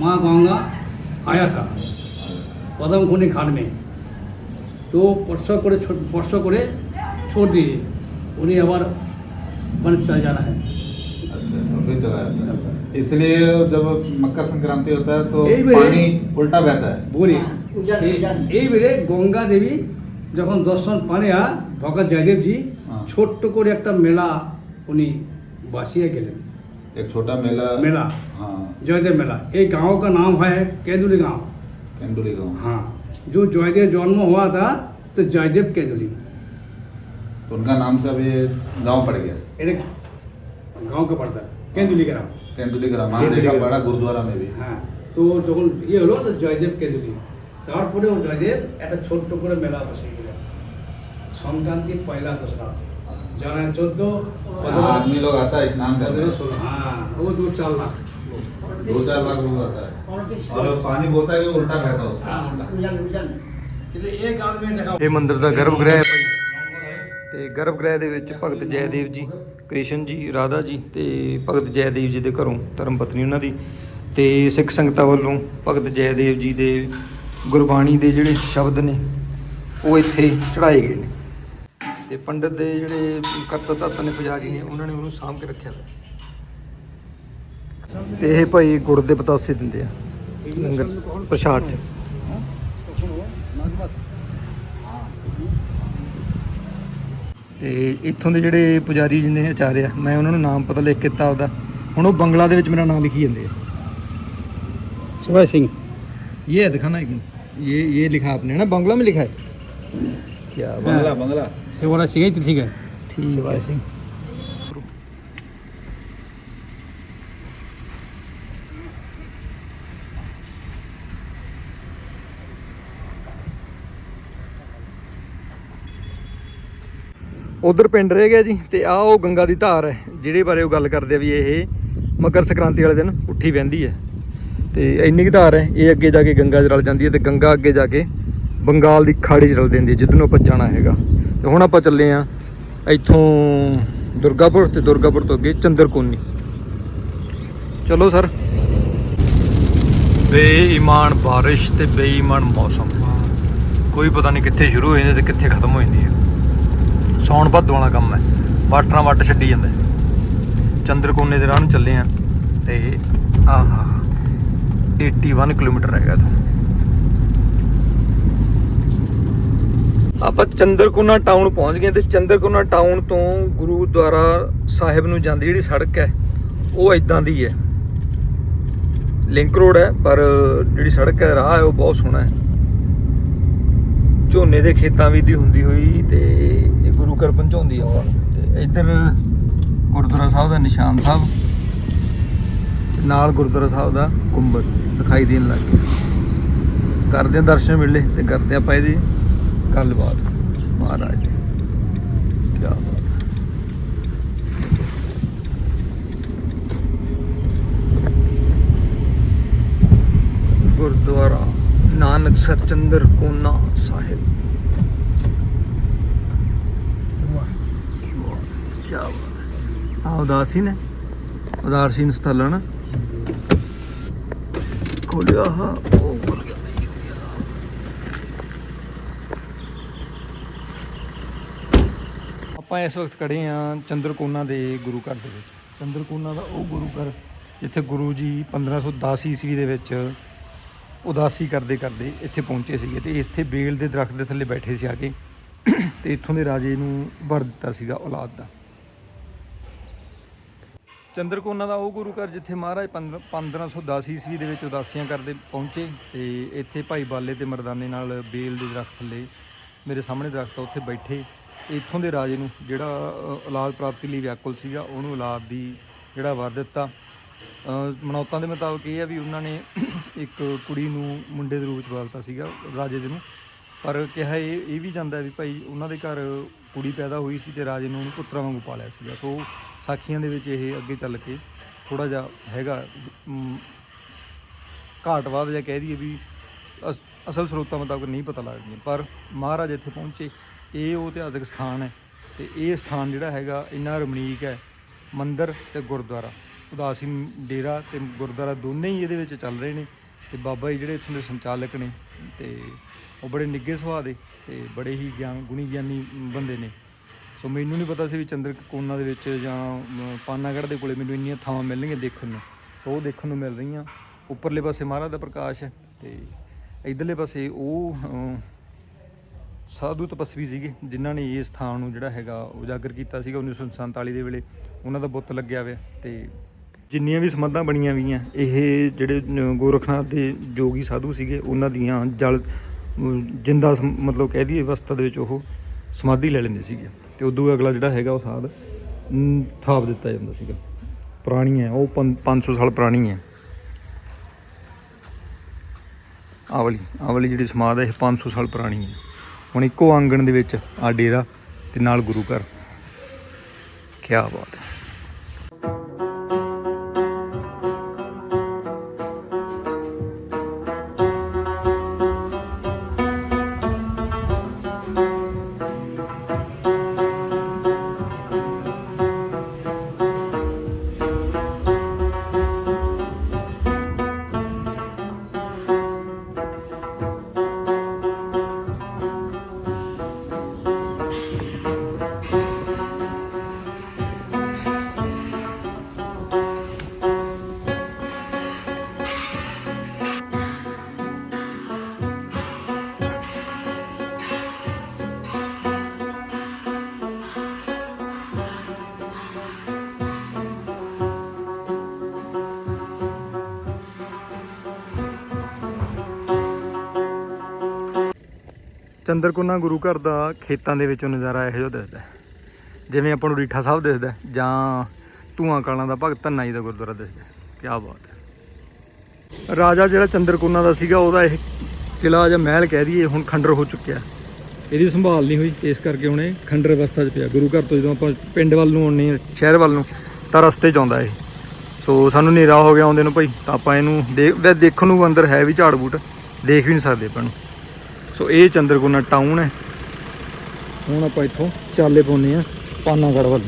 Speaker 2: মা গঙ্গা आया था पदम खूनी तो स्पर्श করে ছো- স্পর্শ করে छोड़ दिए उन्हें আবার वन चल जाना है
Speaker 3: अच्छा तो फिर चला जाता है इसलिए जब मकर संक्रांति होता है तो
Speaker 2: यही मेरे-
Speaker 3: पानी उल्टा बहता है
Speaker 2: বলি
Speaker 4: উজান,
Speaker 2: এই-
Speaker 4: উজান।
Speaker 2: এইবারে গঙ্গা দেবী যখন দর্শন পানে আ ভগত জয়দেবজি
Speaker 3: হ্যাঁ।
Speaker 2: ছোট্ট করে একটা মেলা উনি বাসিয়ে গেলেন
Speaker 3: एक छोटा मेला
Speaker 2: मेला
Speaker 3: हाँ
Speaker 2: जयदेव मेला एक गांव का नाम है केंदुली गांव
Speaker 3: केंदुली गाँव
Speaker 2: हाँ जो जयदेव जन्म हुआ था तो जयदेव केंदुली
Speaker 3: तो उनका नाम से अभी गांव पड़ गया
Speaker 2: এটা গাঁও কে পড়তা কেন্দুলি গ্রাম
Speaker 3: केंदुली ग्राम हाँ
Speaker 2: केंदुली
Speaker 3: देखा
Speaker 2: ग्राम।
Speaker 3: बड़ा गुरुद्वारा में भी
Speaker 2: হ্যাঁ তো যখন ইয়ে হলো তো জয়দেব কেঁদুলি তারপরে ও জয়দেব একটা ছোট্ট করে মেলা বসে গেলেন সংক্রান্তি পয়লা দোসরা জানায় চোদ্দ
Speaker 3: यहाँ आदमी लोग आता है स्नान करने
Speaker 2: পনেরো ষোলো হ্যাঁ ও দু চার লাখ
Speaker 3: दो चार लाख लोग आता है। और पानी बोलता है उल्टा कहता है उसको।
Speaker 4: एक
Speaker 2: आदमी ਇਹ
Speaker 1: ਮੰਦਿਰ ਦਾ ਗਰਭਗ੍ਰਹਿ ਹੈ ਭਾਈ ਤੇ ਗਰਭਗ੍ਰਹਿ ਦੇ ਵਿੱਚ ਭਗਤ ਜੈਦੇਵ ਜੀ ਕ੍ਰਿਸ਼ਨ ਜੀ ਰਾਧਾ ਜੀ ਤੇ ਭਗਤ ਜੈਦੇਵ ਜੀ ਦੇ ਘਰੋਂ ਧਰਮ ਪਤਨੀ ਉਹਨਾਂ ਦੀ ਤੇ ਸਿੱਖ ਸੰਗਤਾਂ ਵੱਲੋਂ ਭਗਤ ਜੈਦੇਵ ਜੀ ਦੇ ਗੁਰਬਾਣੀ ਦੇ ਜਿਹੜੇ ਸ਼ਬਦ ਨੇ ਉਹ ਇੱਥੇ ਚੜਾਏ ਗਏ ਨੇ ਤੇ ਪੰਡਤ ਦੇ ਜਿਹੜੇ ਕਰਤੱਤ ਨੇ ਪੁਜਾਰੀ ਨੇ ਉਹਨਾਂ ਨੇ ਉਹਨੂੰ ਸਾਂਭ ਕੇ ਰੱਖਿਆ ਤੇ ਇਹ ਭਾਈ ਗੁੜ ਦੇ ਪਤਾਸੇ ਦਿੰਦੇ ਆ ਲੰਗਰ ਪ੍ਰਸ਼ਾਦ ਚ ਤੇ ਇੱਥੋਂ ਦੇ ਜਿਹੜੇ ਪੁਜਾਰੀ ਜੀ ਨੇ ਆਚਾਰਿਆ ਮੈਂ ਉਹਨਾਂ ਨੂੰ ਨਾਮ ਪਤਾ ਲਿਖ ਕੇ ਦਿੱਤਾ ਆਪਦਾ ਹੁਣ ਉਹ ਬੰਗਲਾ ਦੇ ਵਿੱਚ ਮੇਰਾ ਨਾਮ ਲਿਖੀ ਜਾਂਦੇ ਆ
Speaker 2: शिवाय सिंह
Speaker 1: ये है दिखाना एक ये ये लिखा आपने ना बांग्ला में लिखा है क्या बात
Speaker 3: बंगला बंगला
Speaker 2: शिवराज सिंह तो ठीक है
Speaker 1: ठीक है सिंह ਉਧਰ ਪਿੰਡ ਰਹਿ ਗਿਆ ਜੀ ਤੇ ਆ ਉਹ ਗੰਗਾ ਦੀ ਧਾਰ ਹੈ ਜਿਹੜੇ ਬਾਰੇ ਉਹ ਗੱਲ ਕਰਦੇ ਆ ਵੀ ਇਹ ਮਕਰ ਸੰਕ੍ਰਾਂਤੀ ਵਾਲੇ ਦਿਨ ਉੱਠੀ ਵਹਿੰਦੀ ਹੈ। ਤੇ ਇੰਨੀ ਕੁ ਧਾਰ ਹੈ, ਇਹ ਅੱਗੇ ਜਾ ਕੇ ਗੰਗਾ 'ਚ ਰਲ ਜਾਂਦੀ ਹੈ ਤੇ ਗੰਗਾ ਅੱਗੇ ਜਾ ਕੇ ਬੰਗਾਲ ਦੀ ਖਾੜੀ 'ਚ ਰਲ ਜਾਂਦੀ ਹੈ, ਜਿੱਧਰ ਨੂੰ ਆਪਾਂ ਜਾਣਾ ਹੈਗਾ। ਤੇ ਹੁਣ ਆਪਾਂ ਚੱਲੇ ਆ ਇੱਥੋਂ ਦੁਰਗਾਪੁਰ ਤੇ ਦੁਰਗਾਪੁਰ ਤੋਂ ਅੱਗੇ ਚੰਦਰਕੋਨੀ। ਚਲੋ ਸਰ। ਬੇਈਮਾਨ ਬਾਰਿਸ਼ ਤੇ ਬੇਈਮਾਨ ਮੌਸਮ। ਕੋਈ ਪਤਾ ਨਹੀਂ ਕਿੱਥੇ ਸ਼ੁਰੂ ਹੋ ਜਾਂਦੀ ਤੇ ਕਿੱਥੇ ਖਤਮ ਹੋ ਜਾਂਦੀ ਹੈ। ਸੌਣ ਭਾਦੋਂ ਵਾਲਾ ਕੰਮ ਹੈ। ਵਾਟਰਾਂ ਵੱਟ ਛੱਡੀ ਜਾਂਦਾ। ਹੈ। ਚੰਦਰਕੋਨੇ ਦੇ ਰਾਹ ਨੂੰ ਚੱਲੇ ਆ ਤੇ ਆਹਾ 81 ਕਿਲੋਮੀਟਰ ਹੈਗਾ ਤਾਂ ਆਪਾਂ ਚੰਦਰਕੋਨਾ ਟਾਊਨ ਪਹੁੰਚ ਗਏ ਤੇ ਚੰਦਰਕੋਨਾ ਟਾਊਨ ਤੋਂ ਗੁਰੂਦੁਆਰਾ ਸਾਹਿਬ ਨੂੰ ਜਾਂਦੀ ਜਿਹੜੀ ਸੜਕ ਹੈ, ਉਹ ਇਦਾਂ ਦੀ ਹੈ। ਲਿੰਕ ਰੋਡ ਹੈ, ਪਰ ਜਿਹੜੀ ਸੜਕ ਹੈ, ਰਾਹ ਹੈ, ਉਹ ਬਹੁਤ ਸੋਹਣਾ ਹੈ। ਝੋਨੇ ਦੇ ਖੇਤਾਂ ਵੀ ਦੀ ਹੁੰਦੀ ਹੋਈ ਤੇ ਇਹ ਗੁਰੂ ਘਰ ਪਹੁੰਚਾਉਂਦੀ ਆ ਤੇ ਇੱਧਰ ਗੁਰਦੁਆਰਾ ਸਾਹਿਬ ਦਾ ਨਿਸ਼ਾਨ ਸਾਹਿਬ ਨਾਲ ਗੁਰਦੁਆਰਾ ਸਾਹਿਬ ਦਾ ਗੁੰਬਦ ਦਿਖਾਈ ਦੇਣ ਲੱਗ ਗਿਆ। ਕਰਦੇ ਆ ਦਰਸ਼ਨ ਮਿਲੇ ਤੇ ਕਰਦੇ ਆਪਾਂ ਇਹਦੀ ਗੱਲਬਾਤ। ਮਹਾਰਾਜ ਦੀ। ਕੀ ਬਾਤ ਗੁਰਦੁਆਰਾ। ਨਾਨਕਸਰ ਚੰਦਰ ਕੋਨਾ ਸਾਹਿਬ। ਕੀ ਬਾਤ ਹੈ ਉਦਾਸੀਨ ਸਥਲ ਖੋਲਿਆ ਹਾ, ਉਹ ਖੁੱਲ ਗਿਆ। ਆਪਾਂ ਇਸ ਵਕਤ ਖੜੇ ਆ ਚੰਦਰਕੋਨਾ ਦੇ ਗੁਰੂ ਘਰ ਦੇ ਵਿੱਚ। ਚੰਦਰਕੋਨਾ ਦਾ ਉਹ ਗੁਰੂ ਘਰ, ਜਿੱਥੇ ਗੁਰੂ ਜੀ 1510 ਈਸਵੀ ਦੇ ਵਿੱਚ ਉਦਾਸੀ ਕਰਦੇ ਕਰਦੇ ਇੱਥੇ ਪਹੁੰਚੇ ਸੀਗੇ ਤੇ ਇੱਥੇ ਬੇਲ ਦੇ ਦਰਖਤ ਦੇ ਥੱਲੇ ਬੈਠੇ ਸੀ ਆ ਕੇ ਤੇ ਇੱਥੋਂ ਦੇ ਰਾਜੇ ਨੂੰ ਵਰ ਦਿੱਤਾ ਸੀਗਾ ਔਲਾਦ ਦਾ। ਚੰਦਰਕੋਨਾ ਦਾ ਉਹ ਗੁਰੂ ਘਰ ਜਿੱਥੇ ਮਹਾਰਾਜ 1510 ਈਸਵੀ ਦੇ ਵਿੱਚ ਉਦਾਸੀਆਂ ਕਰਦੇ ਪਹੁੰਚੇ ਤੇ ਇੱਥੇ ਭਾਈ ਬਾਲੇ ਤੇ ਮਰਦਾਨੇ ਨਾਲ ਬੇਲ ਦੇ ਦਰਖਤ ਥੱਲੇ ਮੇਰੇ ਸਾਹਮਣੇ ਦਰਖਤ ਉੱਥੇ ਬੈਠੇ। ਇੱਥੋਂ ਦੇ ਰਾਜੇ ਨੂੰ ਜਿਹੜਾ ਔਲਾਦ ਪ੍ਰਾਪਤੀ ਲਈ ਵਿਆਕੁਲ ਸੀਗਾ, ਉਹਨੂੰ ਔਲਾਦ ਦੀ ਜਿਹੜਾ ਵਰ ਦਿੱਤਾ। ਮਨੌਤਾਂ ਦੇ ਮੁਤਾਬਕ ਇਹ ਆ ਵੀ ਉਹਨਾਂ ਨੇ ਇੱਕ ਕੁੜੀ ਨੂੰ ਮੁੰਡੇ ਦੇ ਰੂਪ ਚ ਬਦਲਤਾ ਸੀਗਾ, ਰਾਜੇ ਦੇ ਨੂੰ। ਪਰ ਕਿਹਾ ਇਹ ਇਹ ਵੀ ਜਾਂਦਾ ਵੀ ਭਾਈ ਉਹਨਾਂ ਦੇ ਘਰ ਕੁੜੀ ਪੈਦਾ ਹੋਈ ਸੀ ਤੇ ਰਾਜੇ ਨੂੰ ਉਹਨੂੰ ਪੁੱਤਰਾਂ ਵਾਂਗੂ ਪਾਲਿਆ ਸੀਗਾ। ਸੋ ਸਾਖੀਆਂ ਦੇ ਵਿੱਚ ਇਹ ਅੱਗੇ ਚੱਲ ਕੇ ਥੋੜਾ ਜਿਹਾ ਹੈਗਾ ਘਾਟ ਘਾਟਵਾਦ ਜਾਂ ਕਹਿ ਦਈਏ ਵੀ ਅਸ- ਅਸਲ ਸਰੋਤਾਂ ਮੁਤਾਬਕ ਨਹੀਂ ਪਤਾ ਲੱਗਦੀਆਂ ਪਰ ਮਹਾਰਾਜ ਇੱਥੇ ਪਹੁੰਚੇ। ਇਹ ਉਹ ਇਤਿਹਾਸਕ ਸਥਾਨ ਹੈ ਤੇ ਇਹ ਸਥਾਨ ਜਿਹੜਾ ਹੈਗਾ, ਇੰਨਾ ਰਮਣੀਕ ਹੈ, ਮੰਦਿਰ ਤੇ ਗੁਰਦੁਆਰਾ। ਉਦਾਸੀ ਡੇਰਾ ਤੇ ਗੁਰਦੁਆਰਾ ਦੋਨੇ ਹੀ ਇਹਦੇ ਵਿੱਚ ਚੱਲ ਰਹੇ ਨੇ। ਤੇ ਬਾਬਾ ਜੀ ਜਿਹੜੇ ਇੱਥੋਂ ਦੇ ਸੰਚਾਲਕ ਨੇ ਤੇ ਉਹ ਬੜੇ ਨਿੱਘੇ ਸੁਭਾਅ ਦੇ ਤੇ ਬੜੇ ਹੀ ਗਿਆਨ ਗੁਣੀ ਗਿਆਨੀ ਬੰਦੇ ਨੇ। ਸੋ ਮੈਨੂੰ ਨਹੀਂ ਪਤਾ ਸੀ ਵੀ ਚੰਦਰ ਕੋਨਾ ਦੇ ਵਿੱਚ ਜਾਂ ਅਮ, ਪਾਨਾਗੜ੍ਹ ਦੇ ਕੋਲੇ ਮੈਨੂੰ ਇੰਨੀਆਂ ਥਾਵਾਂ ਮਿਲਣਗੀਆਂ ਦੇਖਣ ਨੂੰ। ਸੋ ਉਹ ਦੇਖਣ ਨੂੰ ਮਿਲ ਰਹੀਆਂ। ਉੱਪਰਲੇ ਪਾਸੇ ਮਹਾਰਾਜ ਦਾ ਪ੍ਰਕਾਸ਼ ਹੈ ਤੇ ਇਧਰਲੇ ਪਾਸੇ ਉਹ ਸਾਧੂ ਤਪਸਵੀ ਸੀਗੇ ਜਿਨ੍ਹਾਂ ਨੇ ਇਸ ਸਥਾਨ ਨੂੰ ਜਿਹੜਾ ਹੈਗਾ ਉਜਾਗਰ ਕੀਤਾ ਸੀਗਾ 1947 ਦੇ ਵੇਲੇ। ਉਹਨਾਂ ਦਾ ਬੁੱਤ ਲੱਗਿਆ ਹੋਇਆ ਤੇ ਜਿੰਨੀਆਂ ਵੀ ਸਮਾਧਾਂ ਬਣੀਆਂ ਵੀਆਂ ਇਹ ਜਿਹੜੇ ਗੋਰਖਨਾਥ ਦੇ ਜੋਗੀ ਸਾਧੂ ਸੀਗੇ, ਉਹਨਾਂ ਦੀਆਂ ਜਲ ਜਿੰਦਾ ਸਮ- ਮਤਲਬ ਕਹਿ ਦਈਏ ਅਵਸਥਾ ਦੇ ਵਿੱਚ ਉਹ ਸਮਾਧੀ ਲੈ ਲੈਂਦੇ ਸੀਗੇ। ਤੇ ਉਦੋਂ ਅਗਲਾ ਜਿਹੜਾ ਹੈਗਾ ਉਹ ਸਾਧ ਥਾਪ ਦਿੱਤਾ ਜਾਂਦਾ ਸੀਗਾ। ਪੁਰਾਣੀ ਹੈ, ਉਹ ਪੰ- 500 ਸਾਲ ਪੁਰਾਣੀ ਹੈ। ਆਵਲੀ ਆਵਲੀ ਜਿਹੜੀ ਸਮਾਧ ਹੈ, ਇਹ 500 ਸਾਲ ਪੁਰਾਣੀ ਹੈ। ਹੁਣ ਇੱਕੋ ਆਂਗਣ ਦੇ ਵਿੱਚ ਆ ਡੇਰਾ ਤੇ ਨਾਲ ਗੁਰੂ ਘਰ। ਕੀ ਬਾਤ ਹੈ। ਚੰਦਰਕੋਨਾ ਗੁਰੂ ਘਰ ਦਾ ਖੇਤਾਂ ਦੇ ਵਿੱਚੋਂ ਨਜ਼ਾਰਾ ਇਹੋ ਜਿਹਾ ਦਿਸਦਾ ਜਿਵੇਂ ਆਪਾਂ ਨੂੰ ਰੀਠਾ ਸਾਹਿਬ ਦਿਸਦਾ ਜਾਂ ਧੂਆਂ ਕਾਲਾਂ ਦਾ ਭਗਤ ਧੰਨਾ ਜੀ ਦਾ ਗੁਰਦੁਆਰਾ ਦਿਸਦਾ ਕੀ ਬਾਤ ਹੈ। ਰਾਜਾ ਜਿਹੜਾ ਚੰਦਰਕੋਨਾ ਦਾ ਸੀਗਾ, ਉਹਦਾ ਇਹ ਕਿਲਾ ਜਾਂ ਮਹਿਲ ਕਹਿ ਦਈਏ, ਹੁਣ ਖੰਡਰ ਹੋ ਚੁੱਕਿਆ ਇਹਦੀ ਸੰਭਾਲ ਨਹੀਂ ਹੋਈ, ਇਸ ਕਰਕੇ ਹੁਣ ਇਹ ਖੰਡਰ ਅਵਸਥਾ 'ਚ ਪਿਆ। ਗੁਰੂ ਘਰ ਤੋਂ ਜਦੋਂ ਆਪਾਂ ਪਿੰਡ ਵੱਲ ਨੂੰ ਆਉਂਦੇ ਹਾਂ, ਸ਼ਹਿਰ ਵੱਲ ਨੂੰ, ਤਾਂ ਰਸਤੇ 'ਚ ਆਉਂਦਾ ਇਹ। ਸੋ ਸਾਨੂੰ ਹਨੇਰਾ ਹੋ ਗਿਆ ਆਉਂਦੇ ਨੂੰ ਭਾਈ, ਤਾਂ ਆਪਾਂ ਇਹਨੂੰ ਦੇਖਣ ਨੂੰ ਅੰਦਰ ਹੈ ਵੀ ਝਾੜ ਬੂਟ ਦੇਖ ਵੀ ਨਹੀਂ ਸਕਦੇ ਆਪਾਂ ਨੂੰ। ਸੋ ਇਹ ਚੰਦਰਕੋਨਾ ਟਾਊਨ ਹੈ। ਹੁਣ ਆਪਾਂ ਇੱਥੋਂ ਚਾਲੇ ਪਾਉਂਦੇ ਆ ਪਾਨਾਗੜ ਵੱਲ